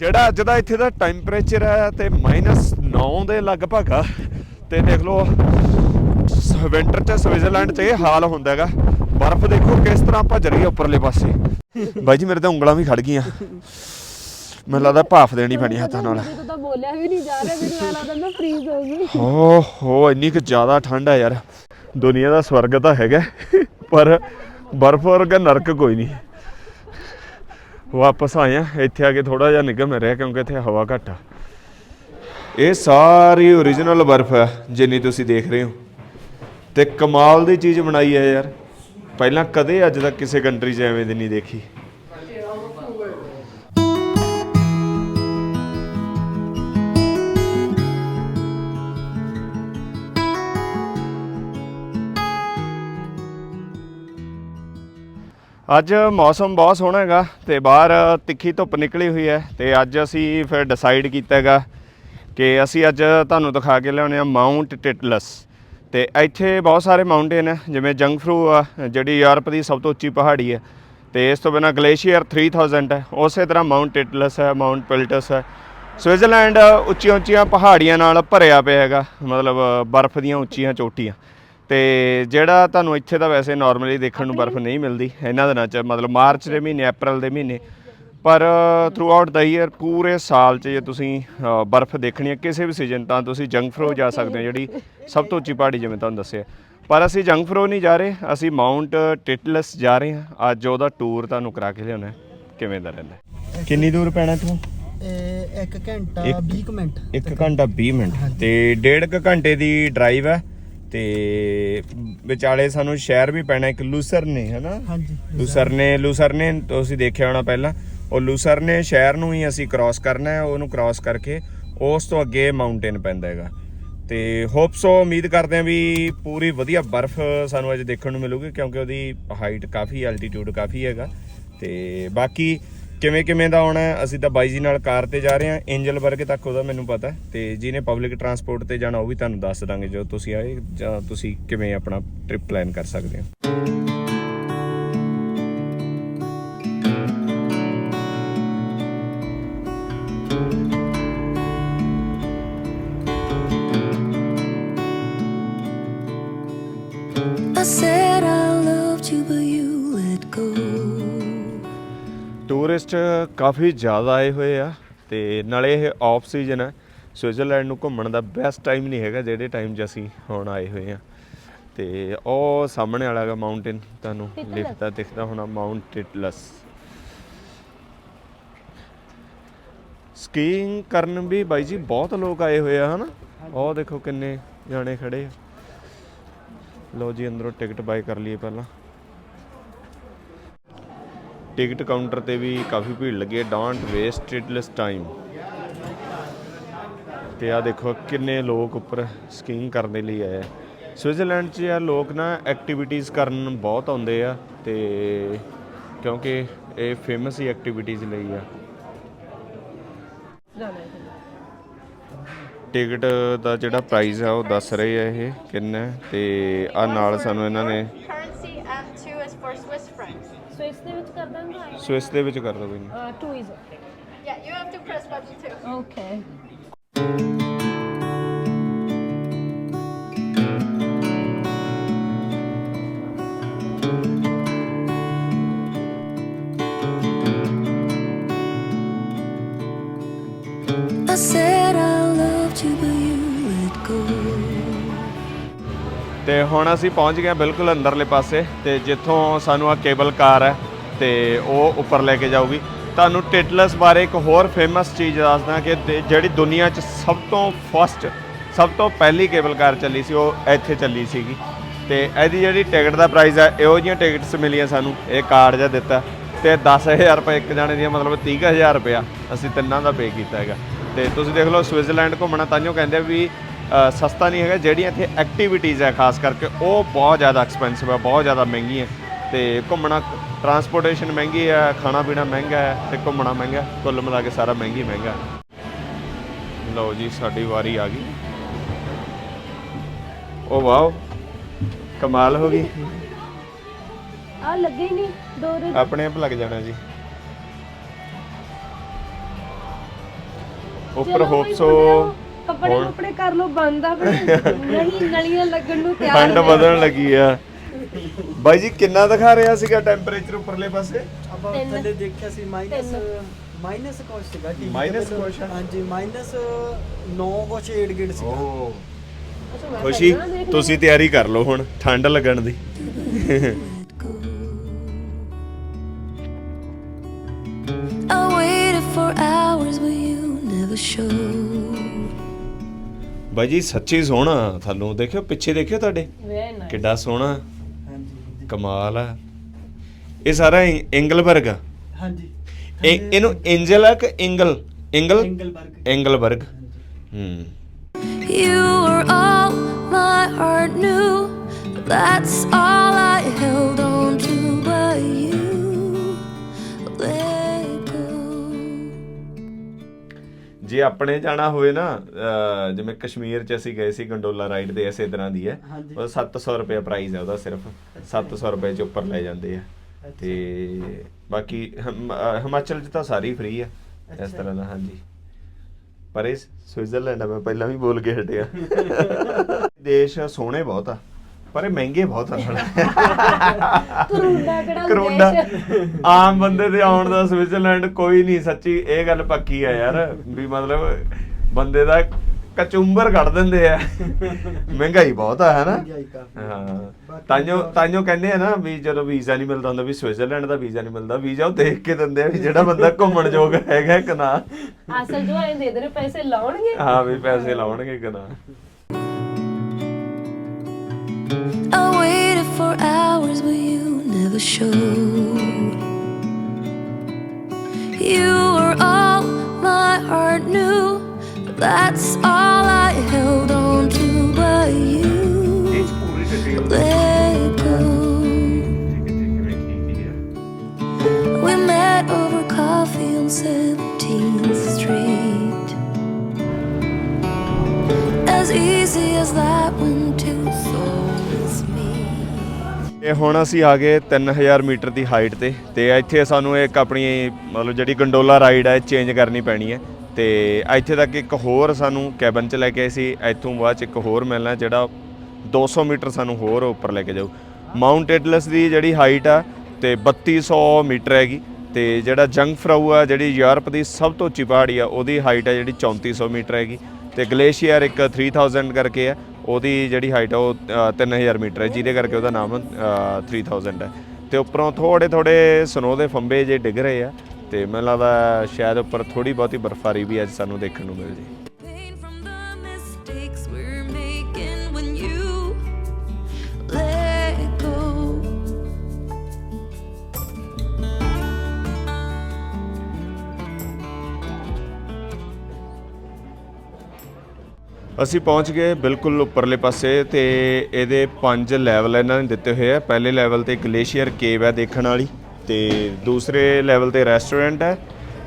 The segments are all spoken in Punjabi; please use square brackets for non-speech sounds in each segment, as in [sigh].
ਜਿਹੜਾ ਅੱਜ ਦਾ ਇੱਥੇ ਦਾ ਟੈਂਪਰੇਚਰ ਹੈ ਤੇ -9 ਦੇ ਲਗਭਗ ਆ ਤੇ ਦੇਖ ਲਓ ਵਿੰਟਰ ਚ ਸਵਿਟਜ਼ਰਲੈਂਡ ਚ ਇਹ ਹਾਲ ਹੁੰਦਾ ਹੈਗਾ। ਬਰਫ਼ ਦੇਖੋ ਕਿਸ ਤਰ੍ਹਾਂ ਭੱਜ ਰਹੀ ਹੈ ਉੱਪਰਲੇ ਪਾਸੇ। ਬਾਈ ਜੀ ਮੇਰੇ ਤਾਂ ਉਂਗਲਾਂ ਵੀ ਖੜ ਗਈਆਂ। ਮੈਨੂੰ ਲੱਗਦਾ ਭਾਫ ਦੇਣੀ ਪੈਣੀ ਹੱਥਾਂ ਨਾਲ। ਮੇਰੇ ਤੋਂ ਤਾਂ ਬੋਲਿਆ ਵੀ ਨਹੀਂ ਜਾ ਰਿਹਾ ਮੈਨੂੰ ਲੱਗਦਾ ਮੈਂ ਫ੍ਰੀਜ਼ ਹੋ ਗਈ। ਓ ਹੋ ਇੰਨੀ ਕੁ ਜ਼ਿਆਦਾ ਠੰਡ ਹੈ ਯਾਰ। ਦੁਨੀਆ ਦਾ ਸਵਰਗ ਤਾਂ ਹੈਗਾ ਪਰ ਬਰਫ਼ ਵਰਗਾ ਨਰਕ ਕੋਈ ਨਹੀਂ। ਵਾਪਸ ਆਏ ਆ ਇੱਥੇ ਆ ਕੇ ਥੋੜਾ ਜਿਹਾ ਨਿਗਮ ਰਿਹਾ ਕਿਉਂਕਿ ਇੱਥੇ ਹਵਾ ਘੱਟ ਆ। ਇਹ ਸਾਰੀ ਓਰੀਜਨਲ ਬਰਫ਼ ਹੈ ਜਿੰਨੀ ਤੁਸੀਂ ਦੇਖ ਰਹੇ ਹੋ। ਤੇ ਕਮਾਲ ਦੀ ਚੀਜ਼ ਬਣਾਈ ਹੈ ਯਾਰ। ਪਹਿਲਾਂ ਕਦੇ ਅੱਜ ਤੱਕ ਕਿਸੇ ਕੰਟਰੀ 'ਚ ਐਵੇਂ ਦੀ ਨਹੀਂ ਦੇਖੀ। ਅੱਜ ਮੌਸਮ ਬਹੁਤ ਸੋਹਣਾ ਹੈਗਾ ਤੇ ਬਾਹਰ ਤਿੱਖੀ ਧੁੱਪ ਨਿਕਲੀ ਹੋਈ ਹੈ ਤੇ ਅੱਜ ਅਸੀਂ ਫਿਰ ਡਿਸਾਈਡ ਕੀਤਾ ਹੈਗਾ ਕਿ ਅਸੀਂ ਅੱਜ ਤੁਹਾਨੂੰ ਦਿਖਾ ਕੇ ਲਿਆਉਣੇ ਆ ਮਾਊਂਟ ਟਿਟਲਸ ਤੇ ਇੱਥੇ ਬਹੁਤ ਸਾਰੇ ਮਾਊਂਟੇਨ ਹੈ, ਜਿਵੇਂ ਜੰਗਫਰੂ ਆ, ਜਿਹੜੀ ਯੂਰਪ ਦੀ ਸਭ ਤੋਂ ਉੱਚੀ ਪਹਾੜੀ ਹੈ ਤੇ ਇਸ ਤੋਂ ਬਿਨਾ ਗਲੇਸ਼ੀਅਰ 3000 ਹੈ, ਉਸੇ ਤਰ੍ਹਾਂ ਮਾਊਂਟ ਟਿਟਲਸ ਹੈ ਮਾਊਂਟ ਪਿਲਟਸ ਹੈ। ਸਵਿਟਜ਼ਰਲੈਂਡ ਉੱਚੀਆਂ ਉੱਚੀਆਂ ਪਹਾੜੀਆਂ ਨਾਲ ਭਰਿਆ ਪਿਆ ਹੈਗਾ, ਮਤਲਬ ਬਰਫ਼ ਦੀਆਂ ਉੱਚੀਆਂ ਚੋਟੀਆਂ। ਤੇ ਜਿਹੜਾ ਤੁਹਾਨੂੰ ਇੱਥੇ ਤਾਂ ਵੈਸੇ ਨਾਰਮਲੀ ਦੇਖਣ ਨੂੰ ਬਰਫ਼ ਨਹੀਂ ਮਿਲਦੀ ਇਹਨਾਂ ਦਿਨਾਂ 'ਚ ਮਤਲਬ ਮਾਰਚ ਦੇ ਮਹੀਨੇ ਅਪ੍ਰੈਲ ਦੇ ਮਹੀਨੇ। ਪਰ ਥਰੂ ਆਊਟ ਦਾ ਈਅਰ ਪੂਰੇ ਸਾਲ 'ਚ ਜੇ ਤੁਸੀਂ ਅ, ਬਰਫ਼ ਦੇਖਣੀ ਹੈ ਕਿਸੇ ਵੀ ਸੀਜ਼ਨ ਤਾਂ ਤੁਸੀਂ ਜੰਗਫਰੋ ਜਾ ਸਕਦੇ ਹੋ ਜਿਹੜੀ ਸਭ ਤੋਂ ਉੱਚੀ ਪਹਾੜੀ ਜਿਵੇਂ ਤੁਹਾਨੂੰ ਦੱਸਿਆ। ਪਰ ਅਸੀਂ ਜੰਗਫਰੋ ਨਹੀਂ ਜਾ ਰਹੇ ਅਸੀਂ ਮਾਊਂਟ ਟਿਟਲਸ ਜਾ ਰਹੇ ਹਾਂ। ਅੱਜ ਉਹਦਾ ਟੂਰ ਤੁਹਾਨੂੰ ਕਰਾ ਕੇ ਲਿਆਉਣਾ ਹੈ। ਕਿਵੇਂ ਦਾ ਰਹਿੰਦਾ ਕਿੰਨੀ ਦੂਰ ਪੈਣਾ ਤੂੰ ਇਹ ਇੱਕ ਘੰਟਾ ਇੱਕ- 20 ਕੁ ਮਿੰਟ। 1 ਘੰਟਾ 20 ਮਿੰਟ। ਤੇ ਡੇਢ ਕੁ ਘੰਟੇ ਦੀ ਡਰਾਈਵ ਹੈ? ਤੇ ਵਿਚਾਲੇ ਸਾਨੂੰ ਸ਼ਹਿਰ ਵੀ ਪੈਣਾ ਇੱਕ ਲੂਸਰਨੇ ਹੈਨਾ? ਹਾਂਜੀ ਲੂਸਰਨੇ। ਲੂਸਰਨੇ ਤੁਸੀਂ ਦੇਖਿਆ ਹੋਣਾ ਪਹਿਲਾਂ। ਉਹ ਲੂਸਰਨੇ ਸ਼ਹਿਰ ਨੂੰ ਹੀ ਅਸੀਂ ਕ੍ਰਾਸ ਕਰਨਾ ਹੈ ਉਹਨੂੰ ਕ੍ਰਾਸ ਕਰਕੇ ਉਸ ਤੋਂ ਅੱਗੇ ਮਾਊਂਟੇਨ ਪੈਂਦਾ ਹੈਗਾ। ਤੇ ਹੋਪਸੋ ਉਮੀਦ ਕਰਦੇ ਹਾਂ ਵੀ ਪੂਰੀ ਵਧੀਆ ਬਰਫ਼ ਸਾਨੂੰ ਅੱਜ ਦੇਖਣ ਨੂੰ ਮਿਲੂਗੀ ਕਿਉਂਕਿ ਉਹਦੀ ਹਾਈਟ ਕਾਫੀ ਐਲਟੀਟਿਊਡ ਕਾਫੀ ਹੈਗਾ। ਤੇ ਬਾਕੀ ਕਿਵੇਂ ਕਿਵੇਂ ਦਾ ਆਉਣਾ ਅਸੀਂ ਤਾਂ ਬਾਈ ਜੀ ਨਾਲ ਕਾਰ ਤੇ ਜਾ ਰਹੇ ਹਾਂ। ਐਂਜਲਬਰਗ ਤੱਕ ਉਹਦਾ ਮੈਨੂੰ ਪਤਾ ਹੈ ਤੇ ਜਿਹਨੇ ਪਬਲਿਕ ਟਰਾਂਸਪੋਰਟ ਤੇ ਜਾਣਾ ਉਹ ਵੀ ਤੁਹਾਨੂੰ ਦੱਸ ਦਾਂਗੇ ਜੋ ਤੁਸੀਂ ਆਏ ਜਾਂ ਤੁਸੀਂ ਕਿਵੇਂ ਆਪਣਾ ਟ੍ਰਿਪ ਪਲਾਨ ਕਰ ਸਕਦੇ ਹੋ। ਟੂਰਿਸਟ ਕਾਫੀ ਜ਼ਿਆਦਾ ਆਏ ਹੋਏ ਆ ਤੇ ਨਾਲੇ ਇਹ ਆਫ ਸੀਜ਼ਨ ਹੈ ਸਵਿਟਜ਼ਰਲੈਂਡ ਨੂੰ ਘੁੰਮਣ ਦਾ ਬੈਸਟ ਟਾਈਮ ਨਹੀਂ ਹੈਗਾ ਜਿਹੜੇ ਟਾਈਮ 'ਚ ਅਸੀਂ ਹੁਣ ਆਏ ਹੋਏ ਆ। ਤੇ ਉਹ ਸਾਹਮਣੇ ਵਾਲਾ ਗਾ ਮਾਊਂਟੇਨ ਤੁਹਾਨੂੰ। ਲਿਖਦਾ ਦਿਖਦਾ ਹੋਣਾ ਮਾਊਂਟ ਟਿਟਲਸ ਸਕੀਇੰਗ ਕਰਨ ਵੀ ਬਾਈ ਜੀ ਬਹੁਤ ਲੋਕ ਆਏ ਹੋਏ ਆ ਹਨਾ? ਉਹ ਦੇਖੋ ਕਿੰਨੇ ਜਾਣੇ ਖੜੇ ਆ। ਲੋ ਜੀ ਅੰਦਰੋਂ ਟਿਕਟ ਬਾਈ ਕਰ ਲਈਏ ਪਹਿਲਾਂ। ਟਿਕਟ ਕਾਊਂਟਰ ਤੇ ਵੀ ਕਾਫੀ ਭੀੜ ਲੱਗੀ ਹੈ। ਡੋਂਟ ਵੇਸਟ ਟਿਡਲਸ ਟਾਈਮ ਤੇ ਆ ਦੇਖੋ ਕਿੰਨੇ ਲੋਕ ਉੱਪਰ ਸਕੀਇੰਗ ਕਰਨ ਦੇ ਲਈ ਆਏ ਆ। ਸਵਿਟਜ਼ਰਲੈਂਡ 'ਚ ਆ ਲੋਕ ਨਾ ਐਕਟੀਵਿਟੀਜ਼ ਕਰਨ ਬਹੁਤ ਆਉਂਦੇ ਆ ਤੇ ਕਿਉਂਕਿ ਇਹ ਫੇਮਸ ਹੀ ਐਕਟੀਵਿਟੀਜ਼ ਲਈ ਆ। ਟਿਕਟ ਦਾ ਜਿਹੜਾ ਪ੍ਰਾਈਸ ਆ ਉਹ ਦੱਸ ਰਹੇ ਆ ਇਹ ਕਿੰਨਾ ਹੈ ਤੇ ਆ ਨਾਲ ਸਾਨੂੰ ਇਹਨਾਂ ਨੇ currency and two is for Swiss francs. Swiss ਦੇ ਵਿੱਚ ਕਰ ਦਾਂਗਾ ਸਵਿਸ ਦੇ ਵਿੱਚ ਕਰ ਦੋ ਕੋਈ ਨਹੀਂ 2 is okay Yeah, you have to press button two. Okay I said I loved you, but you let go. ਤੇ ਹੁਣ ਅਸੀਂ ਪਹੁੰਚ ਗਏ ਹਾਂ ਬਿਲਕੁਲ ਅੰਦਰਲੇ ਪਾਸੇ ਤੇ ਜਿੱਥੋਂ ਸਾਨੂੰ ਆ ਕੇਬਲ ਕਾਰ ਹੈ ਤੇ ਉਹ ਉੱਪਰ ਲੈ ਕੇ ਜਾਊਗੀ। ਤੁਹਾਨੂੰ ਟਿਟਲਸ ਬਾਰੇ ਇੱਕ ਹੋਰ ਫੇਮਸ ਚੀਜ਼ ਦੱਸਦਾ ਕਿ ਦੇ- ਜਿਹੜੀ ਦੁਨੀਆ 'ਚ ਸਭ ਤੋਂ ਫਸਟ ਸਭ ਤੋਂ ਪਹਿਲੀ ਕੇਬਲ ਕਾਰ ਚੱਲੀ ਸੀ, ਉਹ ਇੱਥੇ ਚੱਲੀ ਸੀਗੀ। ਤੇ ਇਹਦੀ ਜਿਹੜੀ ਟਿਕਟ ਦਾ ਪ੍ਰਾਈਸ ਹੈ, ਇਹੋ ਜਿਹੀਆਂ ਟਿਕਟਸ ਮਿਲੀਆਂ ਸਾਨੂੰ, ਇਹ ਕਾਰਡ ਜਿਹਾ ਦਿੱਤਾ। ਤੇ 10000 ਰੁਪਏ, ਇੱਕ ਜਾਣੇ ਦੀਆਂ ਮਤਲਬ 30000 ਰੁਪਇਆ ਅਸੀਂ ਤਿੰਨਾਂ ਦਾ ਪੇ ਕੀਤਾ ਹੈਗਾ। ਤੇ ਤੁਸੀਂ ਦੇਖ ਲਓ, ਸਵਿਟਜ਼ਰਲੈਂਡ ਘੁੰਮਣਾ ਤਾਂਿਓ ਕਹਿੰਦੇ ਵੀ ਸਸਤਾ ਨਹੀਂ ਹੈਗਾ ਜਿਹੜੀਆਂ ਇੱਥੇ ਐਕਟੀਵਿਟੀਜ਼ ਹੈ ਖਾਸ ਕਰਕੇ ਉਹ ਬਹੁਤ ਜ਼ਿਆਦਾ ਐਕਸਪੈਂਸਿਵ ਹੈ ਬਹੁਤ ਜ਼ਿਆਦਾ ਮਹਿੰਗੀਆਂ। ਤੇ ਘੁੰਮਣਾ ਟਰਾਂਸਪੋਰਟੇਸ਼ਨ ਮਹਿੰਗੀ ਹੈ ਖਾਣਾ ਪੀਣਾ ਮਹਿੰਗਾ ਹੈ ਤੇ ਘੁੰਮਣਾ ਮਹਿੰਗਾ ਹੈ। ਕੁੱਲ ਮਿਲਾ ਕੇ ਸਾਰਾ ਮਹਿੰਗੀ ਮਹਿੰਗਾ। ਹੈ। ਲਓ ਜੀ ਸਾਡੀ ਵਾਰੀ ਆ ਗਈ। ਓ ਵਾਓ ਕਮਾਲ ਹੋ ਗਈ। ਆ ਲੱਗੇ ਹੀ ਨਹੀਂ ਦੋ ਰੇ ਆਪਣੇ ਆਪ ਲੱਗ ਜਾਣਾ ਜੀ। ਉੱਪਰ ਚਲੋ ਹੋਪ ਭਾਈ ਸੋ ਕੱਪੜੇ ਕੱਪੜੇ ਕਰ ਲੋ ਬੰਦ ਨਹੀਂ ਨਲੀਆਂ ਲੱਗਣ ਨੂੰ ਤਿਆਰ ਠੰਡ। ਵਧਣ ਲੱਗੀ ਆ ਬਾਈ ਜੀ ਕਿੰਨਾ ਦਿਖਾ ਰਿਹਾ ਸੀਗਾ ਟੈਂਪਰੇਚਰ ਉੱਪਰਲੇ ਪਾਸੇ ਆਪਾਂ। ਥੱਲੇ ਦੇਖਿਆ ਸੀ ਮਾਈਨਸ। ਮਾਈਨਸ ਕੁਛ ਸੀਗਾ Minus ਪਹਿਲਾਂ- ਕੁਛ? ਹਾਂਜੀ ਮਾਈਨਸ 9 ਕੁਛ 8 ਗੇਟ ਸੀਗਾ ਓ ਅੱਛਾ, ਮੈਂ ਖੁਸ਼ੀ। ਤੁਸੀਂ ਤਿਆਰੀ ਕਰ ਲਓ ਹੁਣ ਠੰਡ ਲੱਗਣ ਦੀ ਬਾਈ ਜੀ ਸੱਚੀ ਸੋਹਣਾ ਤੁਹਾਨੂੰ ਦੇਖਿਓ ਪਿੱਛੇ ਦੇਖਿਓ ਤੁਹਾਡੇ. ਕਿੱਡਾ ਸੋਹਣਾ। ਹਾਂਜੀ ਕਮਾਲ ਆ। ਇਹ ਸਾਰਾ ਇੰ- ਆ। ਹਾਂਜੀ। ਇਹ- ਇਹਨੂੰ ਐਂਜਲ ਆ ਕਿ ਇੰਗਲ? ਇੰਗਲ? ਐਂਗਲਬਰਗ ਇੰਗਲਬਰਗ। ਹੂੰ। You were all my heart knew. That's all I held on ਜੇ ਆਪਣੇ ਜਾਣਾ ਹੋਵੇ ਨਾ ਜਿਵੇਂ ਕਸ਼ਮੀਰ ਚ ਅਸੀਂ ਗਏ ਸੀ ਗੰਡੋਲਾ ਰਾਈਡ ਤੇ ਇਸੇ ਤਰ੍ਹਾਂ ਦੀ ਹੈ। ਉਹ 700 ਰੁਪਏ ਪ੍ਰਾਈਸ ਹੈ ਉਹਦਾ ਸਿਰਫ। 700 ਰੁਪਏ ਚ ਉੱਪਰ ਲੈ ਜਾਂਦੇ ਆ। ਤੇ ਬਾਕੀ ਹਿਮਾਚਲ ਚ ਤਾਂ ਸਾਰੀ ਫ੍ਰੀ ਆ। ਇਸ। ਤਰ੍ਹਾਂ ਦਾ ਹਾਂਜੀ। ਪਰ ਇਹ ਸਵਿਟਜ਼ਰਲੈਂਡ ਆ ਮੈਂ ਪਹਿਲਾਂ ਵੀ ਬੋਲ ਕੇ ਹਟਿਆ। [laughs] ਦੇਸ਼ ਸੋਹਣੇ ਬਹੁਤ ਆ। ਪਰ ਇਹ ਮਹਿੰਗੇ ਬਹੁਤ ਆ ਕਿਹੜਾ ਕਰੋਨਾ ਦੇਸ਼? ਆਮ ਬੰਦੇ ਦੇ ਆਉਣ ਦਾ ਸਵਿਟਜ਼ਰਲੈਂਡ ਕੋਈ ਨਹੀਂ ਸੱਚੀ ਇਹ ਗੱਲ ਪੱਕੀ ਆ ਯਾਰ ਵੀ ਮਤਲਬ ਬੰਦੇ ਦਾ ਕਚੁੰਬਰ ਕੱਢ ਦਿੰਦੇ ਆ। ਮਹਿੰਗਾਈ ਬਹੁਤ ਆ ਹੈਨਾ। ਹਾਂ। ਬਾਕੀ ਤਾਂਿਓ ਤਾਂ- ਤਾਂਿਓ ਕਹਿੰਦੇ ਆ ਨਾ ਵੀ ਜਦੋਂ ਵੀਜ਼ਾ ਨਹੀਂ ਮਿਲਦਾ ਹੁੰਦਾ ਵੀ ਸਵਿਟਜ਼ਰਲੈਂਡ ਦਾ ਵੀਜ਼ਾ ਨਹੀਂ ਮਿਲਦਾ ਵੀਜ਼ਾ ਉਹ ਦੇਖ ਕੇ ਦਿੰਦੇ ਆ ਵੀ ਜਿਹੜਾ ਬੰਦਾ ਘੁੰਮਣ ਯੋਗ ਹੈਗਾ ਕਿ ਨਾ। ਅਸਲ ਜੋ ਐਂ ਦੇ ਦੇ ਪੈਸੇ ਲਾਉਣਗੇ। ਹਾਂ ਵੀ ਪੈਸੇ ਲਾਉਣਗੇ ਕਿ ਨਾ। I waited for hours, but you never showed. You were all my heart knew. That's all I held on to, but you let go. We met over coffee on 17th ਇਹ ਹੁਣ ਅਸੀਂ ਆ ਗਏ 3000 ਮੀਟਰ ਦੀ ਹਾਈਟ ਤੇ ਤੇ ਇੱਥੇ ਸਾਨੂੰ ਇੱਕ ਆਪਣੀ ਮਤਲਬ ਜਿਹੜੀ ਗੰਡੋਲਾ ਰਾਈਡ ਹੈ ਚੇਂਜ ਕਰਨੀ ਪੈਣੀ ਹੈ। ਤੇ ਇੱਥੇ ਤੱਕ ਇੱਕ ਹੋਰ ਸਾਨੂੰ ਕੈਬਨ ਚ ਲੈ ਕੇ ਆਏ ਸੀ, ਇੱਥੋਂ ਬਾਅਦ ਚ ਇੱਕ ਹੋਰ ਮਿਲਣਾ ਜਿਹੜਾ 200 ਮੀਟਰ ਸਾਨੂੰ ਹੋਰ ਉੱਪਰ ਲੈ ਕੇ ਜਾਊ। ਮਾਊਂਟ ਐਟਲਸ ਦੀ ਜਿਹੜੀ ਹਾਈਟ ਆ ਤੇ 3200 ਮੀਟਰ ਹੈਗੀ ਤੇ ਜਿਹੜਾ ਜੰਗ ਫਰਾਊ ਆ, ਜਿਹੜੀ ਯੂਰਪ ਦੀ ਸਭ ਤੋਂ ਉੱਚੀ ਪਹਾੜੀ ਆ, ਉਹਦੀ ਹਾਈਟ ਆ ਜਿਹੜੀ 3400 ਮੀਟਰ ਹੈਗੀ। ਤੇ ਗਲੇਸ਼ੀਅਰ ਇੱਕ 3000 ਕਰਕੇ ਆ ਉਹਦੀ ਜਿਹੜੀ ਹਾਈਟ ਆ ਉਹ ਅ, 3000 ਮੀਟਰ ਹੈ ਜਿਹਦੇ ਕਰਕੇ ਉਹਦਾ ਨਾਮ ਅ, 3000 ਹੈ। ਤੇ ਉੱਪਰੋਂ ਥੋੜੇ ਥੋੜੇ ਸਨੋ ਦੇ ਫੰਬੇ ਜੇ ਡਿੱਗ ਰਹੇ ਆ ਤੇ ਮੈਨੂੰ ਲੱਗਦਾ ਸ਼ਾਇਦ ਉੱਪਰ ਥੋੜੀ ਬਹੁਤੀ ਬਰਫਾਰੀ ਵੀ ਅੱਜ ਸਾਨੂੰ ਦੇਖਣ ਨੂੰ ਮਿਲ ਜੇ। ਅਸੀਂ ਪਹੁੰਚ ਗਏ ਬਿਲਕੁਲ ਉੱਪਰਲੇ ਪਾਸੇ ਤੇ ਇਹਦੇ ਪੰਜ ਲੈਵਲ ਇਹਨਾਂ ਨੇ ਦਿੱਤੇ ਹੋਏ ਆ। ਪਹਿਲੇ ਲੈਵਲ ਤੇ ਗਲੇਸ਼ੀਅਰ ਕੇਵ ਹੈ ਦੇਖਣ ਵਾਲੀ ਤੇ ਦੂਸਰੇ ਲੈਵਲ ਤੇ ਰੈਸਟੋਰੈਂਟ ਹੈ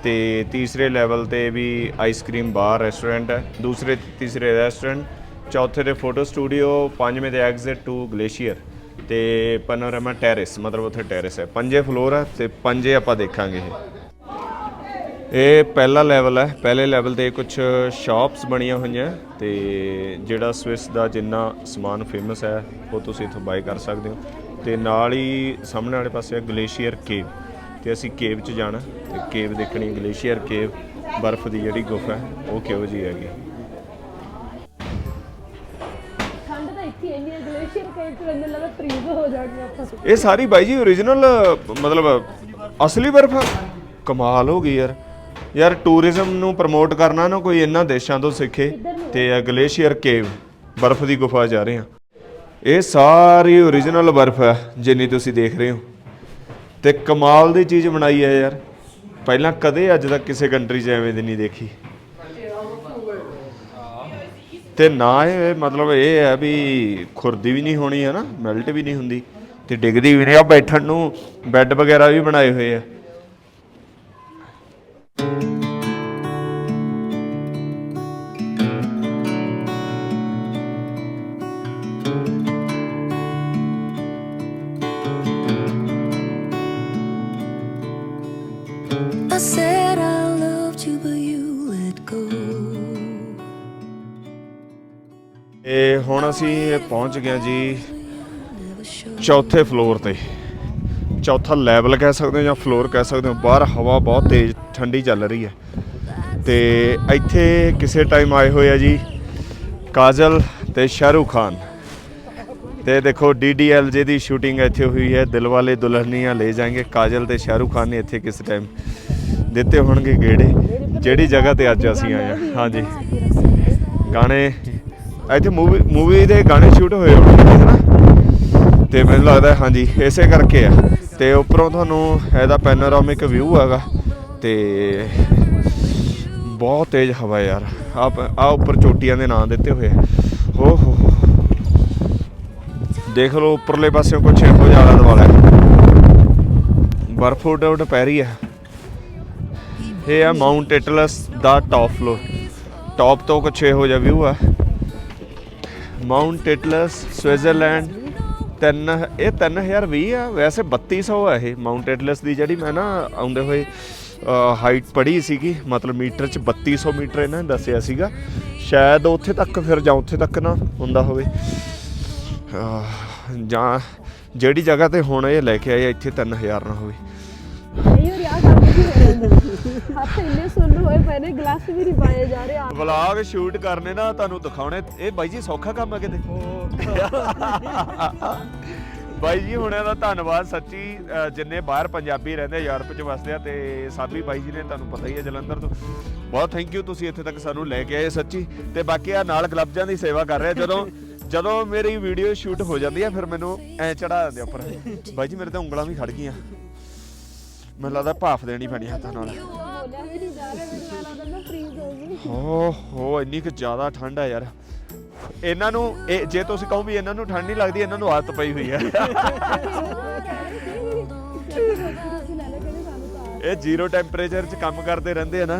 ਤੇ ਤੀਸਰੇ ਲੈਵਲ ਤੇ ਵੀ ਆਈਸਕ੍ਰੀਮ ਬਾਰ ਰੈਸਟੋਰੈਂਟ ਹੈ। ਦੂਸਰੇ ਤੀਸਰੇ ਰੈਸਟੋਰੈਂਟ, ਚੌਥੇ ਤੇ ਫੋਟੋ ਸਟੂਡੀਓ, ਪੰਜਵੇਂ ਤੇ ਐਗਜ਼ਿਟ ਟੂ ਗਲੇਸ਼ੀਅਰ ਤੇ ਪਨੋਰਾਮਾ ਟੈਰੇਸ, ਮਤਲਬ ਉੱਥੇ ਟੈਰੇਸ ਹੈ। ਪੰਜੇ ਫਲੋਰ ਹੈ ਤੇ ਪੰਜੇ ਆਪਾਂ ਦੇਖਾਂਗੇ ਇਹ। ਇਹ ਪਹਿਲਾ ਲੈਵਲ ਹੈ। ਪਹਿਲੇ ਲੈਵਲ ਤੇ ਕੁਝ ਸ਼ਾਪਸ ਬਣੀਆਂ ਹੋਈਆਂ ਤੇ ਜਿਹੜਾ ਸਵਿਸ ਦਾ ਜਿੰਨਾ ਸਮਾਨ ਫੇਮਸ ਹੈ ਉਹ ਤੁਸੀਂ ਇੱਥੋਂ ਬਾਈ ਕਰ ਸਕਦੇ ਹੋ। ਤੇ ਨਾਲ ਹੀ ਸਾਹਮਣੇ ਵਾਲੇ ਪਾਸੇ ਹੈ ਗਲੇਸ਼ੀਅਰ ਕੇਵ ਤੇ ਅਸੀਂ ਕੇਵ 'ਚ ਜਾਣਾ। ਤੇ ਕੇਵ ਦੇਖਣੀ ਗਲੇਸ਼ੀਅਰ ਕੇਵ ਬਰਫ਼ ਦੀ ਜਿਹੜੀ ਗੁਫਾ ਹੈ ਉਹ ਕਿਹੋ ਜੀ ਹੈਗੀ? ਇਹ ਸਾਰੀ ਬਾਈ ਜੀ ਓਰੀਜਨਲ ਮਤਲਬ ਅਸਲੀ ਬਰਫ਼? ਕਮਾਲ ਹੋ ਗਈ ਯਾਰ। ਯਾਰ ਟੂਰਿਜ਼ਮ ਨੂੰ ਪ੍ਰਮੋਟ ਕਰਨਾ ਨਾ ਕੋਈ ਇਹਨਾਂ ਦੇਸ਼ਾਂ ਤੋਂ ਸਿੱਖੇ ਤੇ ਇਹ ਗਲੇਸ਼ੀਅਰ ਕੇਵ ਬਰਫ਼ ਦੀ ਗੁਫਾ ਜਾ ਰਹੇ ਹਾਂ। ਇਹ ਸਾਰੀ ਓਰੀਜਨਲ ਬਰਫ਼ ਹੈ, ਜਿੰਨੀ ਤੁਸੀਂ ਦੇਖ ਰਹੇ ਹੋ। ਤੇ ਕਮਾਲ ਦੀ ਚੀਜ਼ ਬਣਾਈ ਹੈ ਯਾਰ। ਪਹਿਲਾਂ ਕਦੇ ਅੱਜ ਤੱਕ ਕਿਸੇ ਕੰਟਰੀ 'ਚ ਐਵੇਂ ਦੀ ਨਹੀਂ ਦੇਖੀ। ਤੇ ਨਾ ਇਹ ਮਤਲਬ ਇਹ ਹੈ ਵੀ ਖੁਰਦੀ ਵੀ ਨਹੀਂ ਹੋਣੀ ਹੈ ਨਾ ਮੈਲਟ ਵੀ ਨਹੀਂ ਹੁੰਦੀ। ਤੇ ਡਿੱਗਦੀ ਵੀ ਨਹੀਂ। ਆ ਬੈਠਣ ਨੂੰ ਬੈੱਡ ਵਗੈਰਾ ਵੀ ਬਣਾਏ ਹੋਏ ਆ। ਹੁਣ ਅਸੀਂ ਪਹੁੰਚ ਗਏ ਜੀ ਚੌਥੇ ਫਲੋਰ ਤੇ। ਚੌਥਾ ਲੈਵਲ ਕਹਿ ਸਕਦੇ ਹੋ ਜਾਂ ਫਲੋਰ ਕਹਿ ਸਕਦੇ ਹੋ। ਬਾਹਰ ਹਵਾ ਬਹੁਤ ਤੇਜ਼, ਠੰਡੀ ਚੱਲ ਰਹੀ ਹੈ। ਤੇ ਇੱਥੇ ਕਿਸੇ ਟਾਈਮ ਆਏ ਹੋਏ ਆ ਜੀ ਕਾਜਲ ਤੇ ਸ਼ਾਹਰੂਖ ਖਾਨ। ਤੇ ਦੇਖੋ ਡੀਡੀਐਲਜੇ ਦੀ ਸ਼ੂਟਿੰਗ ਇੱਥੇ ਹੋਈ ਹੈ। ਦਿਲ ਵਾਲੇ ਦੁਲਹਨੀਆਂ ਲੈ ਜਾਏਂਗੇ ਕਾਜਲ ਤੇ ਸ਼ਾਹਰੂਖ ਖਾਨ ਨੇ ਇੱਥੇ ਕਿਸ ਟਾਈਮ ਦਿੱਤੇ ਹੋਣਗੇ ਗੇੜੇ। ਜਿਹੜੀ ਜਗ੍ਹਾ ਤੇ ਅੱਜ ਅਸੀਂ ਆਏ ਹਾਂ। ਹਾਂਜੀ। ਗਾਣੇ ਇੱਥੇ ਮੂਵੀ ਮੂਵੀ ਦੇ ਗਾਣੇ ਸ਼ੂਟ ਹੋਏ ਹੋਣਗੇ ਹੈ ਨਾ ਤੇ ਮੈਨੂੰ ਲੱਗਦਾ, ਹਾਂਜੀ, ਇਸੇ ਕਰਕੇ ਆ। ਤੇ ਉੱਪਰੋਂ ਤੁਹਾਨੂੰ ਇਹਦਾ ਪੈਨੋਰਾਮਿਕ ਵਿਊ ਹੈਗਾ। ਤੇ ਬਹੁਤ ਤੇਜ਼ ਹਵਾ ਯਾਰ। ਆ ਆ ਉੱਪਰ ਚੋਟੀਆਂ ਦੇ ਨਾਂ ਦਿੱਤੇ ਹੋਏ ਆ। ਹੋ ਹੋ ਹੋ। ਦੇਖ ਲਓ, ਉੱਪਰਲੇ ਪਾਸਿਓਂ ਕੁਛ ਇਹੋ ਜਿਹਾ ਆਲਾ ਦੁਆਲਾ ਬਰਫ ਉੱਡ ਉੱਡ ਪੈ ਰਹੀ ਹੈ। ਇਹ ਆ ਮਾਊਂਟ ਐਟਲਸ ਦਾ ਟੌਪ ਫਲੋਰ ਟੌਪ ਤੋਂ ਕੁਛ ਇਹੋ ਜਿਹਾ ਵਿਊ ਆ। ਮਾਊਂਟ ਐਟਲਸ ਸਵਿਟਜ਼ਰਲੈਂਡ ਤਿੰਨ ਇਹ 3020 ਆ ਵੈਸੇ 3200 ਆ ਇਹ ਮਾਊਂਟ ਐਟਲਸ ਦੀ ਜਿਹੜੀ ਮੈਂ ਨਾ ਆਉਂਦੇ ਹੋਏ ਹਾਈਟ ਪੜ੍ਹੀ ਸੀਗੀ ਮਤਲਬ ਮੀਟਰ ਚ 3200 ਮੀਟਰ ਇਹਨਾਂ ਨੇ ਦੱਸਿਆ ਸੀਗਾ। ਸ਼ਾਇਦ ਉੱਥੇ ਤੱਕ ਫਿਰ ਜਾਂ ਉੱਥੇ ਤੱਕ ਨਾ ਹੁੰਦਾ ਹੋਵੇ। ਜਾਂ ਜਿਹੜੀ ਜਗ੍ਹਾ ਤੇ ਹੁਣ ਇਹ ਲੈ ਕੇ ਆਏ ਆ, ਇੱਥੇ 3000 ਨਾ ਹੋਵੇ। ਨਹੀਂ ਯਾਰ ਕੰਮ ਹੱਥ ਇੰਨੇ ਸੁੰਨ ਹੋਏ ਪਏ ਨੇ, ਗਲਾਸ ਵੀ ਨਹੀਂ ਪਾਏ ਜਾ ਰਹੇ। ਆ ਵਲੌਗ ਸ਼ੂਟ ਕਰਨੇ ਨਾ ਤੁਹਾਨੂੰ ਦਿਖਾਉਣੇ। ਇਹ ਬਾਈ ਜੀ ਸੌਖਾ ਕੰਮ ਹੈ ਕਿਤੇ? ਬਾਈ ਜੀ ਹੁਣਾਂ ਦਾ ਧੰਨਵਾਦ ਸੱਚੀ ਜਿੰਨੇ ਬਾਹਰ ਪੰਜਾਬੀ ਰਹਿੰਦੇ ਯੂਰਪ ਚ ਵਸਦੇ ਆ, ਤੇ ਸਾਬੀ ਬਾਈ ਜੀ ਨੇ ਤੁਹਾਨੂੰ ਪਤਾ ਹੀ ਹੈ ਜਲੰਧਰ ਤੋਂ। ਬਹੁਤ ਥੈਂਕ ਯੂ ਤੁਸੀਂ ਇੱਥੇ ਤੱਕ ਸਾਨੂੰ ਲੈ ਕੇ ਆਏ ਸੱਚੀ। ਤੇ ਬਾਕੀ ਆ ਨਾਲ ਗਲਬਜ਼ਾਂ ਦੀ ਸੇਵਾ ਕਰ ਰਿਹਾ ਜਦੋਂ ਜਦੋਂ ਮੇਰੀ ਵੀਡੀਓ ਸ਼ੂਟ ਹੋ ਜਾਂਦੀ ਆ, ਫਿਰ ਮੈਨੂੰ ਐ ਚੜਾ ਦਿੰਦੇ ਉੱਪਰ। ਬਾਈ ਜੀ, ਮੇਰੇ ਤਾਂ ਉਂਗਲਾਂ ਵੀ ਖੜ ਗਈਆਂ। ਮੈਨੂੰ ਲੱਗਦਾ ਭਾਫ ਦੇਣੀ ਪੈਣੀ ਹੱਥਾਂ ਨਾਲ। ਬੋਲਿਆ ਵੀ ਨਹੀਂ ਜਾ ਰਿਹਾ ਮੈਨੂੰ ਐਂ ਲੱਗਦਾ ਮੈਂ ਫ੍ਰੀਜ਼ ਹੋ ਗਈ ਓ ਹੋ ਇੰਨੀ ਕੁ ਜ਼ਿਆਦਾ ਠੰਡ ਆ ਯਾਰ। ਇਹਨਾਂ ਨੂੰ, ਇਹ ਜੇ ਤੁਸੀਂ ਕਹੋ ਵੀ ਇਹਨਾਂ ਨੂੰ ਠੰਡ ਨਹੀਂ ਲੱਗਦੀ, ਇਹਨਾਂ ਨੂੰ ਆਦਤ ਪਈ ਹੋਈ ਹੈ ਤੁਸੀਂ ਲੈ ਲੈ ਕਹਿੰਦੇ ਸਾਨੂੰ ਤਾਂ ਇਹ ਜ਼ੀਰੋ ਟੈਂਪਰੇਚਰ 'ਚ ਕੰਮ ਕਰਦੇ ਰਹਿੰਦੇ ਆ ਨਾ।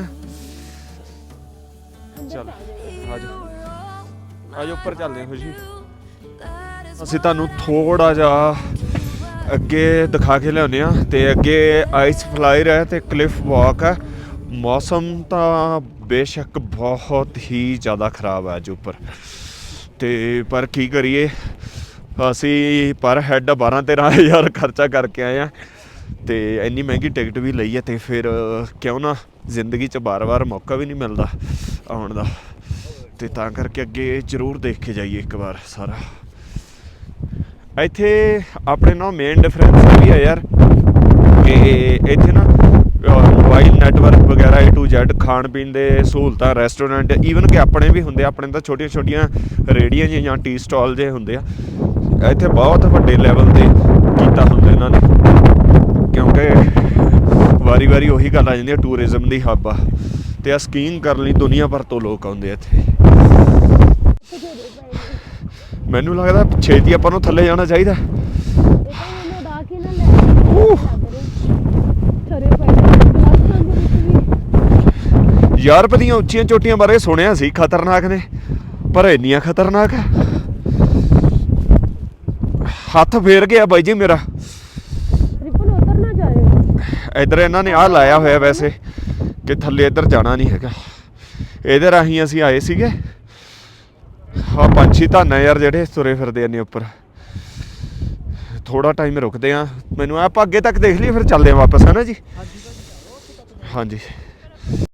ਚਲ ਆਜੋ ਆਜੋ ਉੱਪਰ ਚੱਲਦੇ ਹਾਂ ਖੁਸ਼ੀ। ਅਸੀਂ ਤੁਹਾਨੂੰ ਥੋੜਾ ਜਿਹਾ ਅੱਗੇ ਦਿਖਾ ਕੇ ਲਿਆਉਂਦੇ ਆ ਤੇ ਅੱਗੇ ਆਈਸ ਫਲਾਇਰ ਹੈ ਤੇ ਕਲਿਫ ਵਾਕ ਹੈ। ਮੌਸਮ ਤਾਂ ਬੇਸ਼ੱਕ ਬਹੁਤ ਹੀ ਜ਼ਿਆਦਾ ਖਰਾਬ ਹੈ ਅੱਜ ਉੱਪਰ। ਤੇ ਪਰ ਕੀ ਕਰੀਏ? ਅਸੀਂ ਪਰ ਹੈਡ 12 13000 ਖਰਚਾ ਕਰਕੇ ਆਏ ਆ ਤੇ ਇੰਨੀ ਮਹਿੰਗੀ ਟਿਕਟ ਵੀ ਲਈ ਹੈ ਤੇ ਫਿਰ ਕਿਉਂ ਨਾ ਜ਼ਿੰਦਗੀ 'ਚ ਬਾਰ-ਬਾਰ ਮੌਕਾ ਵੀ ਨਹੀਂ ਮਿਲਦਾ ਆਉਣ ਦਾ। ਤੇ ਤਾਂ ਕਰਕੇ ਅੱਗੇ ਜ਼ਰੂਰ ਦੇਖ ਕੇ ਜਾਈਏ ਇੱਕ ਵਾਰ ਸਾਰਾ। ਇੱਥੇ ਆਪਣੇ ਨਾਲ ਮੇਨ ਡਿਫਰੈਂਸ ਇਹ ਵੀ ਹੈ ਯਾਰ ਕਿ ਇੱਥੇ ਨਾ ਮੋਬਾਈਲ ਨੈਟਵਰਕ ਵਗੈਰਾ A to Z, ਖਾਣ ਪੀਣ ਦੇ ਸਹੂਲਤਾਂ ਰੈਸਟੋਰੈਂਟ ਈਵਨ ਕਿ ਆਪਣੇ ਵੀ ਹੁੰਦੇ ਆਪਣੇ ਤਾਂ ਛੋਟੀਆਂ ਛੋਟੀਆਂ ਰੇੜੀਆਂ ਜਿਹੀਆਂ ਜਾਂ ਟੀ ਸਟਾਲ ਜੇ ਹੁੰਦੇ ਆ, ਇੱਥੇ ਬਹੁਤ ਵੱਡੇ ਲੈਵਲ ਤੇ ਕੀਤਾ ਹੁੰਦਾ ਇਹਨਾਂ ਨੇ। ਕਿਉਂਕਿ ਵਾਰੀ-ਵਾਰੀ ਉਹੀ ਗੱਲ ਆ ਜਾਂਦੀ ਹੈ ਟੂਰਿਜ਼ਮ ਦੀ ਹੱਬ ਆ। ਤੇ ਆ ਸਕੀਇੰਗ ਕਰਨ ਲਈ ਦੁਨੀਆ ਭਰ ਤੋਂ ਲੋਕ ਆਉਂਦੇ ਆ ਇੱਥੇ। ਮੈਨੂੰ ਲੱਗਦਾ ਛੇਤੀ ਆਪਾਂ ਨੂੰ ਥੱਲੇ ਜਾਣਾ ਚਾਹੀਦਾ। ਮੈਨੂੰ ਉਡਾ ਕੇ ਨਾ ਲੈ ਥਰੇ ਯੂਰਪ ਦੀਆਂ ਉੱਚੀਆਂ ਚੋਟੀਆਂ ਬਾਰੇ ਸੁਣਿਆ ਸੀ ਖਤਰਨਾਕ ਨੇ ਪਰ ਇੰਨੀਆਂ ਖਤਰਨਾਕ ਆ। ਹੱਥ ਫੇਰ ਗਿਆ ਬਾਈ ਜੀ ਮੇਰਾ। ਰਿਪਨ ਉਤਰ ਨਾ ਜਾਏ ਇੱਧਰ ਇਹਨਾਂ ਨੇ ਆ ਲਾਇਆ ਹੋਇਆ ਵੈਸੇ ਕਿ ਥੱਲੇ ਇੱਧਰ ਜਾਣਾ ਨਹੀਂ ਹੈਗਾ। ਇਹਦੇ ਰਾਹੀਂ ਅਸੀਂ ਆਏ ਸੀਗੇ। ਆ ਪੰਛੀ ਧੰਨ ਆ ਯਾਰ ਜਿਹੜੇ ਤੁਰੇ ਫਿਰਦੇ ਨੇ ਉੱਪਰ। ਥੋੜਾ ਟਾਈਮ ਰੁਕਦੇ ਆ ਮੈਨੂੰ ਆਪਾਂ ਅੱਗੇ ਤੱਕ ਦੇਖ ਲਈਏ, ਫਿਰ ਚੱਲਦੇ ਆ ਵਾਪਸ, ਹੈ ਜੀ? ਹਾਂਜੀ।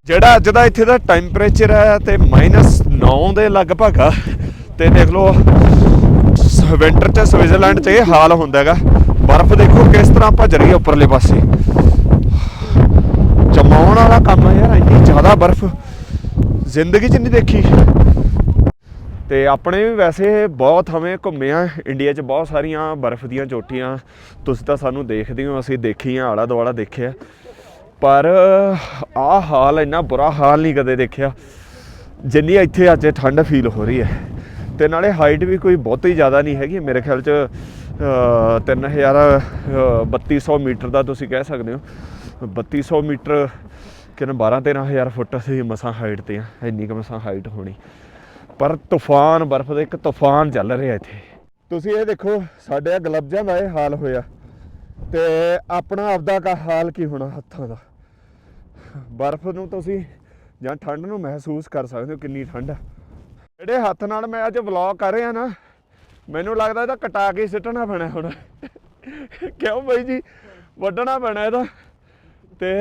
ਜਿਹੜਾ ਅੱਜ ਦਾ ਇੱਥੇ ਦਾ ਟੈਂਪਰੇਚਰ ਹੈ ਤੇ -9 ਦੇ ਲਗਭਗ ਆ। ਤੇ ਦੇਖ ਲਓ ਵਿੰਟਰ ਚ ਸਵਿਟਜ਼ਰਲੈਂਡ ਚ ਇਹ ਹਾਲ ਹੁੰਦਾ ਹੈਗਾ। ਬਰਫ਼ ਦੇਖੋ ਕਿਸ ਤਰ੍ਹਾਂ ਭੱਜ ਰਹੀ ਹੈ ਉੱਪਰਲੇ ਪਾਸੇ। ਜਮਾਉਣ ਵਾਲਾ ਕੰਮ ਹੈ ਯਾਰ, ਇੰਨੀ ਜ਼ਿਆਦਾ ਬਰਫ਼। ਜ਼ਿੰਦਗੀ 'ਚ ਨਹੀਂ ਦੇਖੀ। ਤੇ ਆਪਣੇ ਵੀ ਵੈਸੇ ਬਹੁਤ ਥਾਵੇਂ ਘੁੰਮੇ ਆ ਇੰਡੀਆ 'ਚ ਬਹੁਤ ਸਾਰੀਆਂ ਬਰਫ਼ ਦੀਆਂ ਚੋਟੀਆਂ। ਤੁਸੀਂ ਤਾਂ ਸਾਨੂੰ ਦੇਖਦੇ ਹੋ ਅਸੀਂ ਦੇਖੀਆਂ ਆਲਾ ਦੁਆਲਾ ਦੇਖਿਆ। ਪਰ ਆਹ ਹਾਲ ਇੰਨਾ ਬੁਰਾ ਹਾਲ ਨਹੀਂ ਕਦੇ ਦੇਖਿਆ ਜਿੰਨੀ ਇੱਥੇ ਅੱਜ ਠੰਡ ਫੀਲ ਹੋ ਰਹੀ ਹੈ। ਤੇ ਨਾਲੇ ਹਾਈਟ ਵੀ ਕੋਈ ਬਹੁਤੀ ਜ਼ਿਆਦਾ ਨਹੀਂ ਹੈਗੀ ਮੇਰੇ ਖਿਆਲ 'ਚ ਅ, 3000 ਅ, 3200 ਮੀਟਰ ਦਾ ਤੁਸੀਂ ਕਹਿ ਸਕਦੇ ਹੋ। 3200 ਮੀਟਰ ਕਿਨ 12 13000 ਫੁੱਟ ਅਸੀਂ ਮਸਾਂ ਹਾਈਟ ਤੇ ਆ ਇੰਨੀ ਕੁ ਮਸਾਂ ਹਾਈਟ ਹੋਣੀ। ਪਰ ਤੂਫਾਨ ਬਰਫ਼ ਦਾ ਇੱਕ ਤੂਫਾਨ ਚੱਲ ਰਿਹਾ ਇੱਥੇ। ਤੁਸੀਂ ਇਹ ਦੇਖੋ, ਸਾਡੇ ਗਲਬਜਾਂ ਦਾ ਇਹ ਹਾਲ ਹੋਇਆ। ਤੇ ਆਪਣਾ ਆਪਦਾ ਕਾ ਹਾਲ ਕੀ ਹੋਣਾ ਹੱਥਾਂ ਦਾ? ਬਰਫ਼ ਨੂੰ ਤੁਸੀਂ ਜਾਂ ਠੰਡ ਨੂੰ ਮਹਿਸੂਸ ਕਰ ਸਕਦੇ ਹੋ ਕਿੰਨੀ ਠੰਡ ਹੈ ਜਿਹੜੇ ਹੱਥ ਨਾਲ ਮੈਂ ਅੱਜ ਵਲੌਗ ਕਰ ਰਿਹਾ ਨਾ, ਮੈਨੂੰ ਲੱਗਦਾ ਇਹਦਾ ਕਟਾ ਕੇ ਸਿੱਟਣਾ ਪੈਣਾ ਹੁਣ। ਕਿਉਂ ਬਾਈ ਜੀ? ਵੱਢਣਾ ਪੈਣਾ ਇਹਦਾ। ਤੇ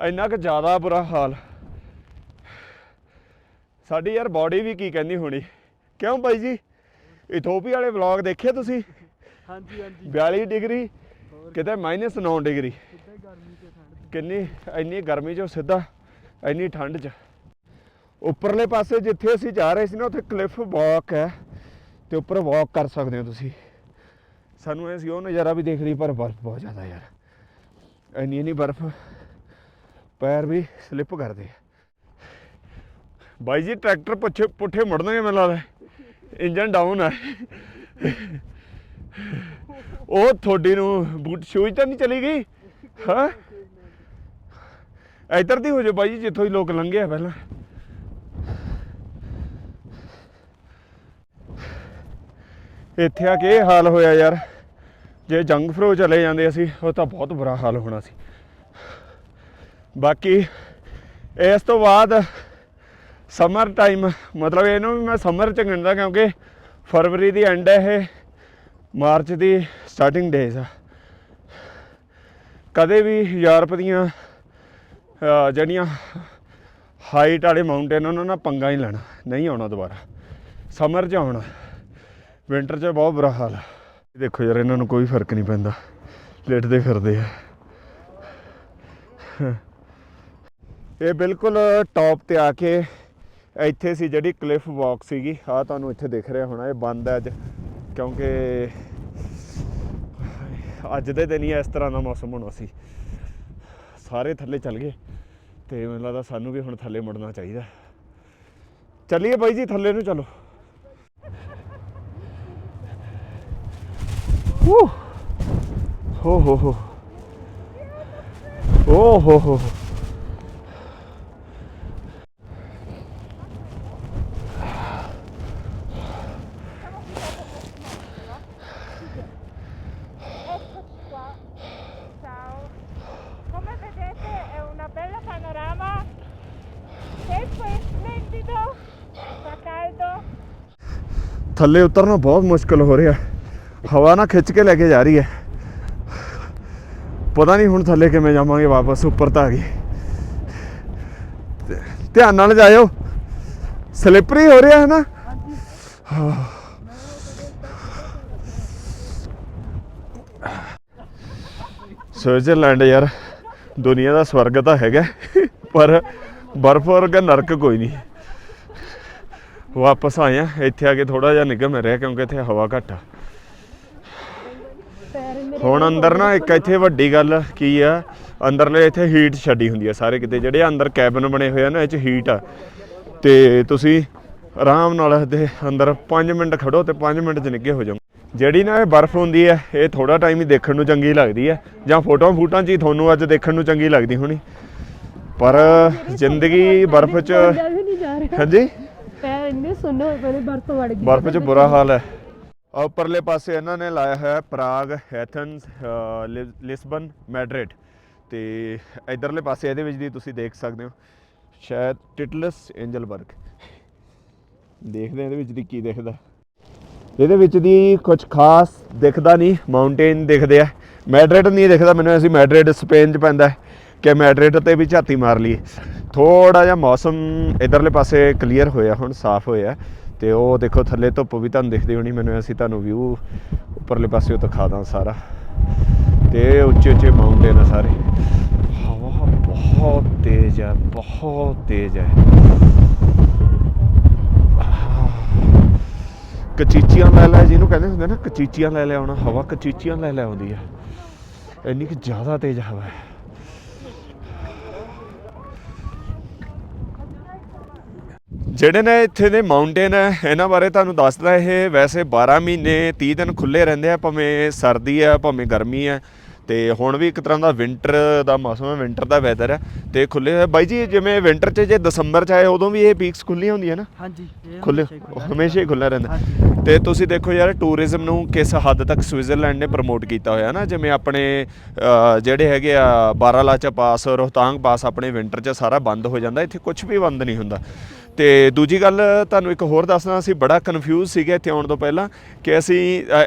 ਇੰਨਾ ਕੁ ਜ਼ਿਆਦਾ ਬੁਰਾ ਹਾਲ। ਸਾਡੀ ਯਾਰ ਬਾਡੀ ਵੀ ਕੀ ਕਹਿੰਦੀ ਹੋਣੀ? ਕਿਉਂ ਬਾਈ ਜੀ? ਇਥੋਪੀਆ ਵਾਲੇ ਵਲੌਗ ਦੇਖੇ ਤੁਸੀਂ? ਹਾਂਜੀ ਹਾਂਜੀ। 42 ਡਿਗਰੀ ਕਿਤੇ -9 ਡਿਗਰੀ। ਸਿੱਧਾ ਗਰਮੀ ਤੇ ਠੰਡ ਕਿੰਨੀ ਇੰਨੀ ਗਰਮੀ 'ਚੋਂ ਸਿੱਧਾ ਇੰਨੀ ਠੰਡ 'ਚ। ਉੱਪਰਲੇ ਪਾਸੇ ਜਿੱਥੇ ਅਸੀਂ ਜਾ ਰਹੇ ਸੀ ਨਾ ਉੱਥੇ ਕਲਿਫ ਵਾਕ ਹੈ। ਤੇ ਉੱਪਰ ਵਾਕ ਕਰ ਸਕਦੇ ਹੋ ਤੁਸੀਂ। ਸਾਨੂੰ ਇਹ ਸੀ ਉਹ ਨਜ਼ਾਰਾ ਵੀ ਦੇਖ ਲਈ ਪਰ ਬਰਫ਼ ਬਹੁਤ ਜ਼ਿਆਦਾ ਯਾਰ। ਇੰਨੀ ਇੰਨੀ ਬਰਫ਼। ਪੈਰ ਵੀ ਸਲਿੱਪ ਕਰਦੇ ਆ। ਬਾਈ ਜੀ, ਟਰੈਕਟਰ ਪੁੱਛੇ ਪੁੱਠੇ ਮੁੜਨਗੇ ਮੈਨੂੰ ਲੱਗਦਾ। ਇੰਜਨ ਡਾਊਨ ਹੈ ਉਹ ਤੁਹਾਡੀ ਨੂੰ ਬੂਟ ਸ਼ੂਜ਼ ਤਾਂ ਨਹੀਂ ਚਲੀ ਗਈ? ਹਾਂ? ਇੱਧਰ ਦੀ ਹੋ ਜਾ ਬਾਈ ਜੀ, ਜਿੱਥੋਂ ਹੀ ਲੋਕ ਲੰਘੇ ਆ ਪਹਿਲਾਂ। ਇੱਥੇ ਆ ਕੇ ਇਹ ਹਾਲ ਹੋਇਆ ਯਾਰ। ਜੇ ਜੰਗ ਫਰੋ ਚਲੇ ਜਾਂਦੇ ਅਸੀਂ, ਉਹ ਤਾਂ ਬਹੁਤ ਬੁਰਾ ਹਾਲ ਹੋਣਾ ਸੀ। ਬਾਕੀ, ਇਸ ਤੋਂ ਬਾਅਦ ਸਮਰ ਟਾਈਮ ਮਤਲਬ ਇਹਨੂੰ ਵੀ ਮੈਂ ਸਮਰ ਚ ਗਿਣਦਾ ਕਿਉਂਕਿ ਫਰਵਰੀ ਦੀ ਐਂਡ ਹੈ ਇਹ, ਮਾਰਚ ਦੀ ਸਟਾਰਟਿੰਗ ਡੇਜ਼ ਆ। ਕਦੇ ਵੀ ਯੂਰਪ ਦੀਆਂ ਜਿਹੜੀਆਂ ਹਾਈਟ ਵਾਲੇ ਮਾਊਂਟੇਨ ਉਹਨਾਂ ਨਾਲ ਪੰਗਾ ਹੀ ਲੈਣਾ, ਨਹੀਂ ਆਉਣਾ ਦੁਬਾਰਾ। ਸਮਰ 'ਚ ਆਉਣਾ ਵਿੰਟਰ 'ਚ ਬਹੁਤ ਬੁਰਾ ਹਾਲ ਆ। ਦੇਖੋ ਯਾਰ, ਇਹਨਾਂ ਨੂੰ ਕੋਈ ਫ਼ਰਕ ਨਹੀਂ ਪੈਂਦਾ, ਲੇਟਦੇ ਫਿਰਦੇ ਆ। ਇਹ ਬਿਲਕੁਲ ਟੌਪ ਤੇ ਆ ਕੇ ਇੱਥੇ ਸੀ ਜਿਹੜੀ ਕਲਿਫ ਵਾਕ ਸੀਗੀ। ਆ ਤੁਹਾਨੂੰ ਇੱਥੇ ਦਿਖ ਰਿਹਾ ਹੋਣਾ, ਇਹ ਬੰਦ ਹੈ ਅੱਜ, ਕਿਉਂਕਿ ਅੱਜ ਦੇ ਦਿਨ ਹੀ ਇਸ ਤਰ੍ਹਾਂ ਦਾ ਮੌਸਮ ਹੋਣਾ ਸੀ। ਸਾਰੇ ਥੱਲੇ ਚੱਲ ਗਏ ਤੇ ਮੈਨੂੰ ਲੱਗਦਾ ਸਾਨੂੰ ਵੀ ਹੁਣ ਥੱਲੇ ਮੁੜਨਾ ਚਾਹੀਦਾ। ਚੱਲੀਏ ਬਾਈ ਜੀ, ਥੱਲੇ ਨੂੰ ਚਲੋ। ਹੋ। ਹੋ ਹੋ ਹੋ। ਹੋ ਹੋ ਹੋ। ਥੱਲੇ ਉਤਰਨਾ ਬਹੁਤ ਮੁਸ਼ਕਲ ਹੋ ਰਿਹਾ। ਹਵਾ ਨਾ ਖਿੱਚ ਕੇ ਲੈ ਕੇ ਜਾ ਰਹੀ ਹੈ। ਪਤਾ ਨਹੀਂ ਹੁਣ ਥੱਲੇ ਕਿਵੇਂ ਜਾਵਾਂਗੇ, ਵਾਪਸ ਉੱਪਰ ਤਾਂ ਆ ਗਏ। ਧਿਆਨ ਨਾਲ ਜਾਇਓ। ਸਲਿੱਪਰੀ ਹੋ ਰਿਹਾ ਹੈ ਨਾ? ਸਵਿਟਜ਼ਰਲੈਂਡ ਯਾਰ, ਦੁਨੀਆ ਦਾ ਸਵਰਗ ਤਾਂ ਹੈਗਾ, ਪਰ ਬਰਫ਼ ਵਰਗਾ ਨਰਕ ਕੋਈ ਨਹੀਂ। ਵਾਪਸ ਆਏ ਆ। ਇੱਥੇ ਆ ਕੇ ਥੋੜਾ ਜਿਹਾ ਨਿਗਮ ਰਿਹਾ ਕਿਉਂਕਿ ਇੱਥੇ ਹਵਾ ਘੱਟ ਆ। ਹੁਣ ਅੰਦਰ ਨਾ ਇੱਕ ਇੱਥੇ ਵੱਡੀ ਗੱਲ ਕੀ ਆ ਅੰਦਰਲੇ ਇੱਥੇ ਹੀਟ ਛੱਡੀ ਹੁੰਦੀ ਆ ਸਾਰੇ ਕਿਤੇ। ਜਿਹੜੇ ਅੰਦਰ ਕੈਬਨ ਬਣੇ ਹੋਏ ਆ ਨਾ ਇਹ ਚ ਹੀਟ ਆ। ਤੇ ਤੁਸੀਂ ਆਰਾਮ ਨਾਲ ਇਹਦੇ ਅੰਦਰ 5 ਮਿੰਟ ਖੜੋ ਤੇ 5 ਮਿੰਟ ਚ ਨਿੱਗੇ ਹੋ ਜਾਓ। ਜਿਹੜੀ ਨਾ ਇਹ ਬਰਫ਼ ਹੁੰਦੀ ਹੈ ਇਹ ਥੋੜਾ ਟਾਈਮ ਹੀ ਦੇਖਣ ਨੂੰ ਚੰਗੀ ਲੱਗਦੀ ਹੈ ਜਾਂ ਫੋਟੋਆਂ ਫੂਟਾਂ 'ਚ ਹੀ ਤੁਹਾਨੂੰ ਅੱਜ ਦੇਖਣ ਨੂੰ ਚੰਗੀ ਲੱਗਦੀ ਹੋਣੀ। ਪਰ ਜ਼ਿੰਦਗੀ ਬਰਫ਼ 'ਚ ਹਾਂਜੀ? ਇੰਨੇ ਸੁੰਨੇ ਹੋਏ ਪਏ ਨੇ, ਬਰਫ਼ ਵੜ ਗਈ। ਬਰਫ਼ 'ਚ ਬੁਰਾ ਹਾਲ ਹੈ। ਆ ਉੱਪਰਲੇ ਪਾਸੇ ਇਹਨਾਂ ਨੇ ਲਾਇਆ ਹੋਇਆ ਹੈ ਪ੍ਰਾਗ ਐਥਨਸ ਲਿਸਬਨ ਮੈਡਰਿਡ। ਤੇ ਇਧਰਲੇ ਪਾਸੇ ਇਹਦੇ ਵਿੱਚ ਦੀ ਤੁਸੀਂ ਦੇਖ ਸਕਦੇ ਹੋ ਸ਼ਾਇਦ ਟਿਟਲਸ ਐਂਜਲਬਰਗ ਦੇਖਦੇ ਹਾਂ ਇਹਦੇ ਵਿੱਚ ਦੀ ਕੀ ਦਿਖਦਾ। ਇਹਦੇ ਵਿੱਚ ਦੀ ਕੁਝ ਖਾਸ ਦਿਖਦਾ ਨਹੀਂ ਮਾਊਂਟੇਨ ਦਿਖਦੇ ਆ। ਮੈਡਰਿਡ ਨਹੀਂ ਦਿਖਦਾ ਮੈਨੂੰ ਅਸੀਂ ਮੈਡਰਿਡ ਸਪੇਨ 'ਚ ਪੈਂਦਾ ਹੈ ਕਿ ਮੈਡਰਿਡ ਤੇ ਵੀ ਝਾਤੀ ਮਾਰ ਲਈਏ। ਥੋੜਾ ਜਿਹਾ ਮੌਸਮ ਇਧਰਲੇ ਪਾਸੇ ਕਲੀਅਰ ਹੋਇਆ, ਹੁਣ ਸਾਫ਼ ਹੋਇਆ ਤੇ ਉਹ ਦੇਖੋ, ਥੱਲੇ ਧੁੱਪ ਵੀ ਤੁਹਾਨੂੰ ਦਿਖਦੀ ਹੋਣੀ, ਮੈਨੂੰ ਅਸੀਂ ਤੁਹਾਨੂੰ ਵਿਊ ਉੱਪਰਲੇ ਪਾਸੇ ਉਹ ਦਿਖਾ ਦਾਂ ਸਾਰਾ। ਤੇ ਉੱਚੇ ਉੱਚੇ ਮਾਊਂਟੇਨ ਆ ਸਾਰੇ। ਹਵਾ ਬਹੁਤ ਤੇਜ਼ ਹੈ, ਬਹੁਤ ਤੇਜ਼ ਹੈ। ਕਚੀਚੀਆਂ ਲੈ ਲੈ, ਜਿਹਨੂੰ ਕਹਿੰਦੇ ਹੁੰਦੇ ਨਾ, ਕਚੀਚੀਆਂ ਲੈ ਲੈ ਆਉਣਾ, ਹਵਾ ਕਚੀਚੀਆਂ ਲੈ ਲੈ ਆਉਂਦੀ ਹੈ। ਇੰਨੀ ਕਿ ਜ਼ਿਆਦਾ ਤੇਜ਼ ਹਵਾ ਹੈ। ਜਿਹੜੇ ਨੇ ਇੱਥੇ ਦੇ ਮਾਊਂਟੇਨ ਹੈ ਇਹਨਾਂ ਬਾਰੇ ਤੁਹਾਨੂੰ ਦੱਸਦਾ ਇਹ ਵੈਸੇ 12 ਮਹੀਨੇ 30 ਦਿਨ ਖੁੱਲੇ ਰਹਿੰਦੇ ਆ ਭਾਵੇਂ ਸਰਦੀ ਹੈ ਭਾਵੇਂ ਗਰਮੀ ਹੈ। ਤੇ ਹੁਣ ਵੀ ਇੱਕ ਤਰ੍ਹਾਂ ਦਾ ਵਿੰਟਰ ਦਾ ਮੌਸਮ ਹੈ ਵਿੰਟਰ ਦਾ ਵੈਦਰ ਹੈ ਤੇ ਖੁੱਲੇ ਹੋਏ ਬਾਈ ਜੀ ਜਿਵੇਂ ਵਿੰਟਰ 'ਚ ਜੇ ਦਸੰਬਰ 'ਚ ਆਏ ਉਦੋਂ ਵੀ ਇਹ ਪੀਕਸ ਖੁੱਲੀਆਂ ਹੁੰਦੀਆਂ ਨਾ? ਹਾਂਜੀ ਖੁੱਲੇ ਹਮੇਸ਼ਾ ਹੀ ਖੁੱਲਾ ਰਹਿੰਦਾ। ਤੇ ਤੁਸੀਂ ਦੇਖੋ ਯਾਰ ਟੂਰਿਜ਼ਮ ਨੂੰ ਕਿਸ ਹੱਦ ਤੱਕ ਸਵਿਟਜ਼ਰਲੈਂਡ ਨੇ ਪ੍ਰਮੋਟ ਕੀਤਾ ਹੋਇਆ ਨਾ? ਜਿਵੇਂ ਆਪਣੇ ਜਿਹੜੇ ਹੈਗੇ ਆ ਬਾਰਾਲਾਚਾ ਪਾਸ ਰੋਹਤਾਂਗ ਪਾਸ ਆਪਣੇ ਵਿੰਟਰ 'ਚ ਸਾਰਾ ਬੰਦ ਹੋ ਜਾਂਦਾ ਇੱਥੇ ਕੁਝ ਵੀ ਬੰਦ ਨਹੀਂ ਹੁੰਦਾ। ਤੇ ਦੂਜੀ ਗੱਲ ਤੁਹਾਨੂੰ ਇੱਕ ਹੋਰ ਦੱਸਣਾ ਅਸੀਂ ਬੜਾ ਕਨਫਿਊਜ਼ ਸੀਗੇ ਇੱਥੇ ਆਉਣ ਤੋਂ ਪਹਿਲਾਂ ਕਿ ਅਸੀਂ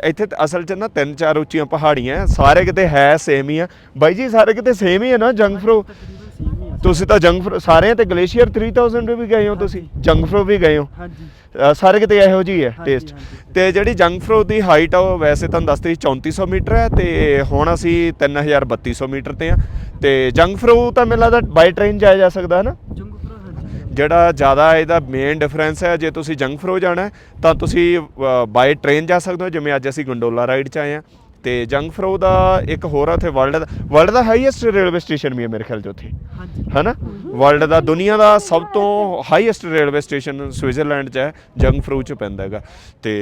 ਇੱਥੇ ਅਸਲ 'ਚ ਨਾ ਤਿੰਨ ਚਾਰ ਉੱਚੀਆਂ ਪਹਾੜੀਆਂ ਸਾਰੇ ਕਿਤੇ ਹੈ ਸੇਮ ਹੀ ਆ। ਬਾਈ ਜੀ ਸਾਰੇ ਕਿਤੇ ਸੇਮ ਹੀ ਹੈ ਨਾ ਜੰਗਫਰੋ ਆ ਤੁਸੀਂ ਤਾਂ ਜੰਗਫਰੋ ਸਾਰੇ ਤੇ ਗਲੇਸ਼ੀਅਰ 3000 ਦੇ ਵੀ ਗਏ ਹੋ ਤੁਸੀਂ? ਜੰਗਫਰੋ ਵੀ ਗਏ ਹੋ? ਹਾਂਜੀ। ਸਾਰੇ ਕਿਤੇ ਇਹੋ ਜਿਹੀ ਹੈ ਟੇਸਟ। ਤੇ ਜਿਹੜੀ ਜੰਗ ਫਰੋ ਦੀ ਹਾਈਟ ਆ ਉਹ ਵੈਸੇ ਤੁਹਾਨੂੰ ਦੱਸਦੀ 3400 ਮੀਟਰ ਹੈ ਤੇ ਹੁਣ ਅਸੀਂ 3200 ਮੀਟਰ ਤੇ ਆ। ਤੇ ਜੰਗ ਫਰੋ ਤਾਂ ਮੈਨੂੰ ਲੱਗਦਾ ਬਾਈ ਟ੍ਰੇਨ ਜਾਇਆ ਜਾ ਸਕਦਾ ਹੈ ਨਾ? ਜਿਹੜਾ ਜ਼ਿਆਦਾ ਇਹਦਾ ਮੇਨ ਡਿਫਰੈਂਸ ਹੈ ਜੇ ਤੁਸੀਂ ਜੰਗ ਫਰੋ ਜਾਣਾ ਤਾਂ ਤੁਸੀਂ ਬਾਈ ਟ੍ਰੇਨ ਜਾ ਸਕਦੇ ਹੋ ਜਿਵੇਂ ਅੱਜ ਅਸੀਂ ਗੰਡੋਲਾ ਰਾਈਡ 'ਚ ਆਏ ਆ ਤੇ ਜੰਗ ਫਰੋ ਦਾ ਇੱਕ ਹੋਰ ਆ ਉੱਥੇ ਵਰਲਡ ਦਾ ਵਰਲਡ ਦਾ ਹਾਈਐਸਟ ਰੇਲਵੇ ਸਟੇਸ਼ਨ ਵੀ ਹੈ ਮੇਰੇ ਖਿਆਲ 'ਚ ਉੱਥੇ। ਹਨਾ? ਵਰਲਡ ਦਾ ਦੁਨੀਆ ਦਾ ਸਭ ਤੋਂ ਹਾਈਐਸਟ ਰੇਲਵੇ ਸਟੇਸ਼ਨ ਸਵਿਟਜ਼ਰਲੈਂਡ 'ਚ ਹੈ ਜੰਗਫਰੂ 'ਚ ਪੈਂਦਾ ਹੈਗਾ। ਤੇ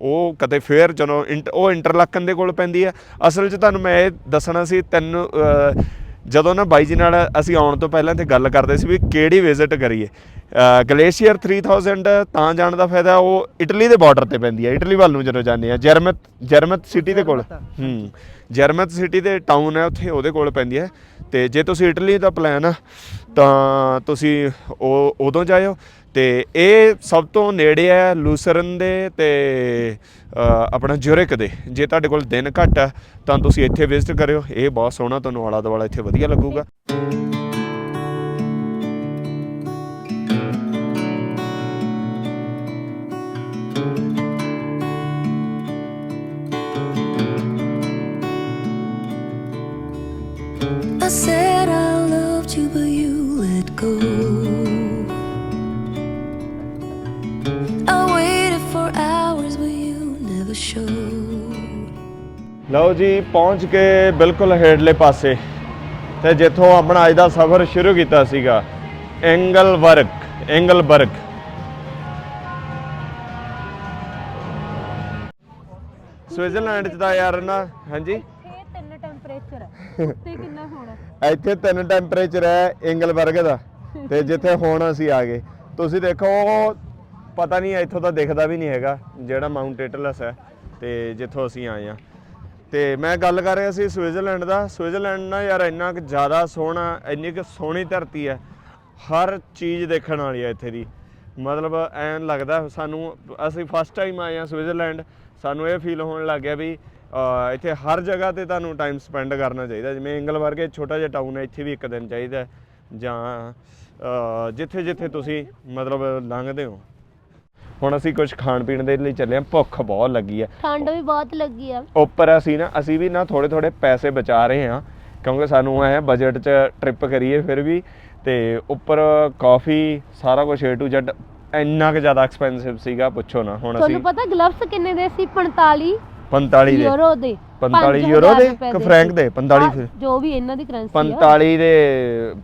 ਉਹ ਕਦੇ ਫੇਰ ਜਦੋਂ ਉਹ ਇੰਟਰਲਕਨ ਦੇ ਕੋਲ ਪੈਂਦੀ ਹੈ। ਅਸਲ 'ਚ ਤੁਹਾਨੂੰ ਮੈਂ ਇਹ ਦੱਸਣਾ ਸੀ ਤਿੰਨ ਜਦੋਂ ਨਾ ਬਾਈ ਜੀ ਨਾਲ ਅਸੀਂ ਆਉਣ ਤੋਂ ਪਹਿਲਾਂ ਤੇ ਗੱਲ ਕਰਦੇ ਸੀ ਵੀ ਕਿਹੜੀ ਵਿਜ਼ਿਟ ਕਰੀਏ। ਗਲੇਸ਼ੀਅਰ 3000 ਤਾਂ ਜਾਣ ਦਾ ਫਾਇਦਾ ਉਹ ਇਟਲੀ ਦੇ ਬਾਰਡਰ ਤੇ ਪੈਂਦੀ ਹੈ ਇਟਲੀ ਵੱਲ ਨੂੰ ਜਦੋਂ ਜਾਂਦੇ ਆ ਜਰਮਤ ਜਰਮਤ ਸਿਟੀ ਦੇ ਕੋਲ। ਹੂੰ ਜਰਮਤ ਸਿਟੀ ਦੇ ਟਾਊਨ ਹੈ ਉੱਥੇ ਉਹਦੇ ਕੋਲ ਪੈਂਦੀ ਹੈ। ਤੇ ਜੇ ਤੁਸੀਂ ਇਟਲੀ ਦਾ ਪਲਾਨ ਆ ਤਾਂ ਤੁਸੀਂ ਉਹ ਉਦੋਂ ਜਾਇਓ ਤੇ ਇਹ ਸਭ ਤੋਂ ਨੇੜੇ ਹੈ ਲੂਸਰਨ ਦੇ ਤੇ ਆਪਣਾ ਜਿਊਰਿਕ ਦੇ। ਜੇ ਤੁਹਾਡੇ ਕੋਲ ਦਿਨ ਘੱਟ ਆ ਤਾਂ ਤੁਸੀਂ ਇੱਥੇ ਵਿਜ਼ਿਟ ਕਰਿਓ। ਇਹ ਬਹੁਤ ਸੋਹਣਾ ਤੁਹਾਨੂੰ ਆਲਾ ਦੁਆਲਾ ਇੱਥੇ ਵਧੀਆ ਲੱਗੂਗਾ। ਲਓ ਜੀ ਪਹੁੰਚ ਕੇ ਬਿਲਕੁਲ ਹੇਠਲੇ ਪਾਸੇ। ਤੇ ਜਿੱਥੋਂ ਆਪਣਾ ਅੱਜ ਦਾ ਸਫ਼ਰ ਸ਼ੁਰੂ ਕੀਤਾ ਸੀਗਾ ਐਂਗਲਬਰਗ ਐਂਗਲਬਰਗ ਸਵਿਟਜ਼ਰਲੈਂਡ ਚ ਤਾਂ ਯਾਰ ਨਾ ਹਾਂਜੀ? ਇਹ ਤਿੰਨ ਟੈਂਪਰੇਚਰ ਹੈ ਉੱਤੇ ਕਿੰਨਾ ਹੋਣਾ? ਇੱਥੇ ਤਿੰਨ ਟੈਂਪਰੇਚਰ ਹੈ ਐਂਗਲਬਰਗ ਦਾ। ਤੇ ਜਿੱਥੇ ਹੁਣ ਅਸੀਂ ਆ ਗਏ। ਤੁਸੀਂ ਦੇਖੋ ਪਤਾ ਨਹੀਂ ਇੱਥੋਂ ਤਾਂ ਦਿਖਦਾ ਵੀ ਨਹੀਂ ਹੈਗਾ ਜਿਹੜਾ ਮਾਊਂਟ ਏਟਲਸ ਹੈ। ਤੇ ਜਿੱਥੋਂ ਅਸੀਂ ਆਏ ਆ ਤੇ ਮੈਂ ਗੱਲ ਕਰ ਰਿਹਾ ਸੀ ਸਵਿਟਜ਼ਰਲੈਂਡ ਦਾ। ਸਵਿਟਜ਼ਰਲੈਂਡ ਨਾ ਯਾਰ ਇੰਨਾ ਕੁ ਜ਼ਿਆਦਾ ਸੋਹਣਾ, ਇੰਨੀ ਕੁ ਸੋਹਣੀ ਧਰਤੀ ਹੈ। ਹਰ ਚੀਜ਼ ਦੇਖਣ ਵਾਲੀ ਹੈ ਇੱਥੇ ਦੀ। ਮਤਲਬ ਐਨ ਲੱਗਦਾ ਸਾਨੂੰ, ਅਸੀਂ ਫਸਟ ਟਾਈਮ ਆਏ ਆ ਸਵਿਟਜ਼ਰਲੈਂਡ। ਸਾਨੂੰ ਇਹ ਫੀਲ ਹੋਣ ਲੱਗ ਗਿਆ ਵੀ ਇੱਥੇ ਹਰ ਜਗ੍ਹਾ ਤੇ ਤੁਹਾਨੂੰ ਟਾਈਮ ਸਪੈਂਡ ਕਰਨਾ ਚਾਹੀਦਾ। ਜਿਵੇਂ ਇੰਗਲ ਵਰਗੇ ਛੋਟਾ ਜਿਹਾ ਟਾਊਨ ਹੈ, ਇੱਥੇ ਵੀ ਇੱਕ ਦਿਨ ਚਾਹੀਦਾ ਜਾਂ ਜਿੱਥੇ ਜਿੱਥੇ ਤੁਸੀਂ ਮਤਲਬ ਲੰਘਦੇ ਹੋ। ਹੁਣ ਅਸੀਂ ਕੁਝ ਖਾਣ ਪੀਣ ਦੇ ਲਈ ਚੱਲੇ ਹਾਂ ਭੁੱਖ ਬਹੁਤ ਲੱਗੀ ਹੈ। ਠੰਡ ਵੀ ਬਹੁਤ ਲੱਗੀ ਆ। ਉੱਪਰ ਅਸੀਂ ਨਾ ਅਸੀਂ ਵੀ ਨਾ ਥੋੜੇ ਥੋੜੇ ਪੈਸੇ ਬਚਾ ਰਹੇ ਹਾਂ ਕਿਉਂਕਿ ਸਾਨੂੰ ਐ ਬਜਟ 'ਚ ਟ੍ਰਿਪ ਕਰੀਏ ਫਿਰ ਵੀ ਤੇ ਉੱਪਰ ਕਾਫੀ ਸਾਰਾ ਕੁਝ A to Z ਇੰਨਾ ਕੁ ਜ਼ਿਆਦਾ ਐਕਸਪੈਂਸਿਵ ਸੀਗਾ ਪੁੱਛੋ ਨਾ ਹੁਣ ਅਸੀਂ ਤੁਹਾਨੂੰ ਪਤਾ ਗਲਵਸ ਕਿੰਨੇ ਦੇ ਸੀ? 45 45 ਦੇ। ਯੂਰੋ ਦੇ। 45 5,000 ਯੂਰੋ ਦੇ ਕਿ ਫਰੈਂਕ। ਦੇ? 45 ਹਾਂ, ਫਿਰ। ਜੋ ਵੀ ਇਹਨਾਂ ਦੀ ਕਰੰਸੀ ਆ। 45 ਦੇ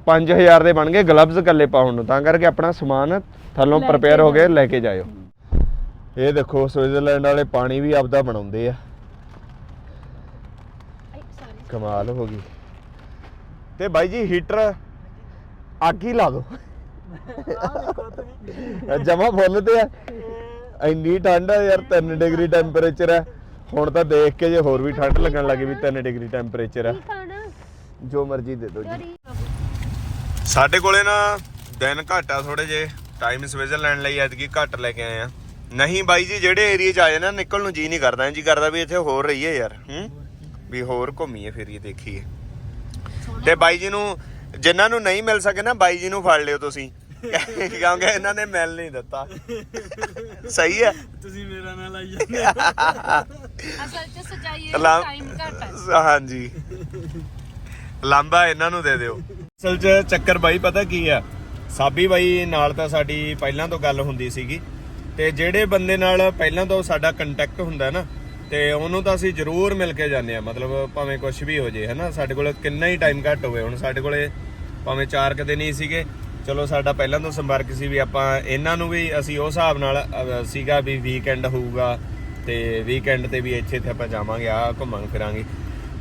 5000 ਦੇ ਬਣ ਗਏ ਗਲਵਜ਼ ਇਕੱਲੇ ਪਾਉਣ ਨੂੰ। ਤਾਂ ਕਰਕੇ ਆਪਣਾ ਸਮਾਨ ਥੱਲੋਂ ਪ੍ਰਪੇਅਰ ਹੋ ਕੇ। ਲੈ ਕੇ ਜਾਇਓ। ਇਹ ਦੇਖੋ ਸਵਿਟਜ਼ਰਲੈਂਡ ਵਾਲੇ ਪਾਣੀ ਵੀ ਆਪਦਾ ਬਣਾਉਂਦੇ ਆ। ਕਮਾਲ ਹੋ ਗਈ। ਤੇ ਬਾਈ ਜੀ ਹੀਟਰ ਅੱਗ ਹੀ ਲਾ ਦੋ। ਜਮਾ ਫੁੱਲ ਤੇ ਆ। ਇੰਨੀ ਠੰਡ ਆ ਯਾਰ 3 ਡਿਗਰੀ ਟੈਂਪਰੇਚਰ ਹੈ ਹੁਣ ਤਾਂ ਦੇਖ ਕੇ ਜੇ ਹੋਰ ਵੀ ਠੰਡ ਲੱਗਣ ਲੱਗੀ ਵੀ 3 ਡਿਗਰੀ ਟੈਂਪਰੇਚਰ ਖਾਣਾ? ਜੋ ਮਰਜ਼ੀ ਦੇ ਦਿਓ ਜੀ। ਸਾਡੇ ਕੋਲੇ ਨਾ ਦਿਨ ਘੱਟ ਆ ਥੋੜੇ ਜੇ ਟਾਈਮ ਸਵਿਟਜ਼ਰਲੈਂਡ ਲਈ ਐਤਕੀ ਘੱਟ ਲੈ ਕੇ ਆਏ ਆ। ਨਹੀਂ ਬਾਈ ਜੀ ਜਿਹੜੇ ਏਰੀਆ 'ਚ ਆਏ ਨਾ ਨਿਕਲ ਨੂੰ ਜੀ ਨਹੀਂ ਕਰਦਾ ਜੀ ਕਰਦਾ ਵੀ ਇੱਥੇ ਹੋਰ ਰਹੀਏ ਯਾਰ ਹੂੰ? ਵੀ ਹੋਰ ਘੁੰਮੀਏ ਫਿਰੀਏ ਦੇਖੀਏ। ਤੇ ਬਾਈ ਜੀ ਨੂੰ ਜਿਨ੍ਹਾਂ ਨੂੰ ਨਹੀਂ ਮਿਲ ਸਕੇ ਨਾ ਬਾਈ ਜੀ ਨੂੰ ਫੜ ਲਿਓ ਤੁਸੀਂ। ਕਿਉਂਕਿ ਇਹਨਾਂ ਨੇ ਮਿਲ ਨਹੀਂ ਦਿੱਤਾ। ਸਹੀ ਹੈ? ਤੁਸੀਂ ਮੇਰਾ ਨਾਂ ਲਾਈ ਜਾਂਦੇ ਅਸਲ ਚ ਸਜਾਈਏ ਟਾਈਮ ਘੱਟ ਹੈ। ਹਾਂਜੀ। ਲਾਂਬਾ ਇਹਨਾਂ ਨੂੰ ਦੇ ਦਿਓ। ਅਸਲ 'ਚ ਚੱਕਰ ਬਾਈ ਪਤਾ ਕੀ ਆ ਸਾਬੀ ਬਾਈ ਨਾਲ ਤਾਂ ਸਾਡੀ ਪਹਿਲਾਂ ਤੋਂ ਗੱਲ ਹੁੰਦੀ ਸੀਗੀ। ਤੇ ਜਿਹੜੇ ਬੰਦੇ ਨਾਲ ਪਹਿਲਾਂ ਤੋਂ ਸਾਡਾ ਕੰਟੈਕਟ ਹੁੰਦਾ ਨਾ, ਤੇ ਉਹਨੂੰ ਤਾਂ ਅਸੀਂ ਜ਼ਰੂਰ ਮਿਲ ਕੇ ਜਾਂਦੇ ਆ ਮਤਲਬ ਭਾਵੇਂ ਕੁਝ ਵੀ ਹੋ ਜੇ, ਹਨਾ? ਸਾਡੇ ਕੋਲ ਕਿੰਨਾ ਹੀ ਟਾਈਮ ਘੱਟ ਹੋਵੇ। ਹੁਣ ਸਾਡੇ ਕੋਲੇ ਭਾਵੇਂ 4 ਕਦੇ ਨਹੀਂ ਸੀਗੇ, ਚਲੋ ਸਾਡਾ ਪਹਿਲਾਂ ਤੋਂ ਸੰਪਰਕ ਸੀ ਵੀ ਆਪਾਂ ਇਹਨਾਂ ਨੂੰ ਵੀ ਅਸੀਂ ਉਸ ਹਿਸਾਬ ਨਾਲ ਸੀਗਾ ਵੀ ਵੀਕਐਂਡ ਹੋਊਗਾ ਤੇ ਵੀਕਐਂਡ ਤੇ ਵੀ ਇੱਥੇ ਤੇ ਆਪਾਂ ਜਾਵਾਂਗੇ ਆ ਘੁੰਮਾਂਗੇ ਫਿਰਾਂਗੇ।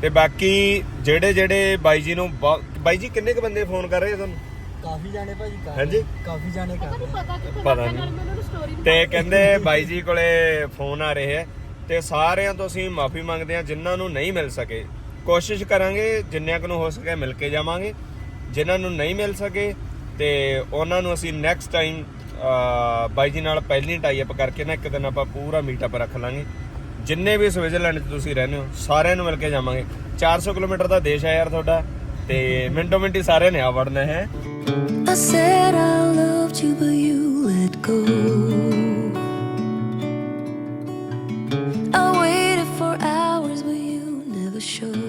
ਤੇ ਬਾਕੀ ਜਿਹੜੇ ਜਿਹੜੇ ਬਾਈ ਜੀ ਨੂੰ ਬਹੁਤ- ਬਾਈ ਜੀ, ਕਿੰਨੇ ਕ ਬੰਦੇ ਫੋਨ ਕਰ ਰਹੇ ਤੁਹਾਨੂੰ? ਕਾਫੀ ਜਾਣੇ ਭਾਜੀ ਕਰ ਹਾਂਜੀ? ਕਾਫੀ ਜਾਣੇ ਕਰ ਰਹੇ। ਪਤਾ ਕਿੱਥੇ ਪਤਾ ਲੱਗਾ ਨਹੀਂ। ਨਾਲ ਮੈਨੂੰ ਸਟੋਰੀ ਤੇ ਕਹਿੰਦੇ ਬਾਈ ਜੀ ਕੋਲੇ ਫੋਨ ਆ ਰਹੇ ਹੈ ਤੇ ਸਾਰਿਆਂ ਤੋਂ ਅਸੀਂ ਮਾਫੀ ਮੰਗਦੇ ਹਾਂ ਜਿਨ੍ਹਾਂ ਨੂੰ ਨਹੀਂ ਮਿਲ ਸਕੇ ਕੋਸ਼ਿਸ਼ ਕਰਾਂਗੇ ਜਿੰਨਿਆਂ ਕੁ ਨੂੰ ਹੋ ਸਕੇ ਮਿਲ ਕੇ ਜਾਵਾਂਗੇ ਜਿਨ੍ਹਾਂ ਨੂੰ ਨਹੀਂ ਮਿਲ ਸਕੇ ਤੇ ਉਹਨਾਂ ਨੂੰ ਅਸੀਂ ਨੈਕਸਟ ਟਾਈਮ ਬਾਈ ਜੀ ਨਾਲ ਪਹਿਲੀ ਟਾਈ ਅਪ ਕਰਕੇ ਨਾ ਇੱਕ ਦਿਨ ਆਪਾਂ ਪੂਰਾ ਮੀਟਅਪ ਰੱਖ ਲਾਂਗੇ ਜਿੰਨੇ ਵੀ ਸਵਿਟਜ਼ਰਲੈਂਡ 'ਚ ਤੁਸੀਂ ਰਹਿੰਦੇ ਹੋ ਸਾਰਿਆਂ ਨੂੰ ਮਿਲ ਕੇ ਜਾਵਾਂਗੇ 400 ਕਿਲੋਮੀਟਰ ਦਾ ਦੇਸ਼ ਹੈ ਯਾਰ ਤੁਹਾਡਾ ਤੇ ਮਿੰਟੋ ਮਿੰਟੀ ਸਾਰਿਆਂ ਨੇ ਆ ਵੜਨਾ ਹੈ I said I loved you but you let go I waited for hours but you never showed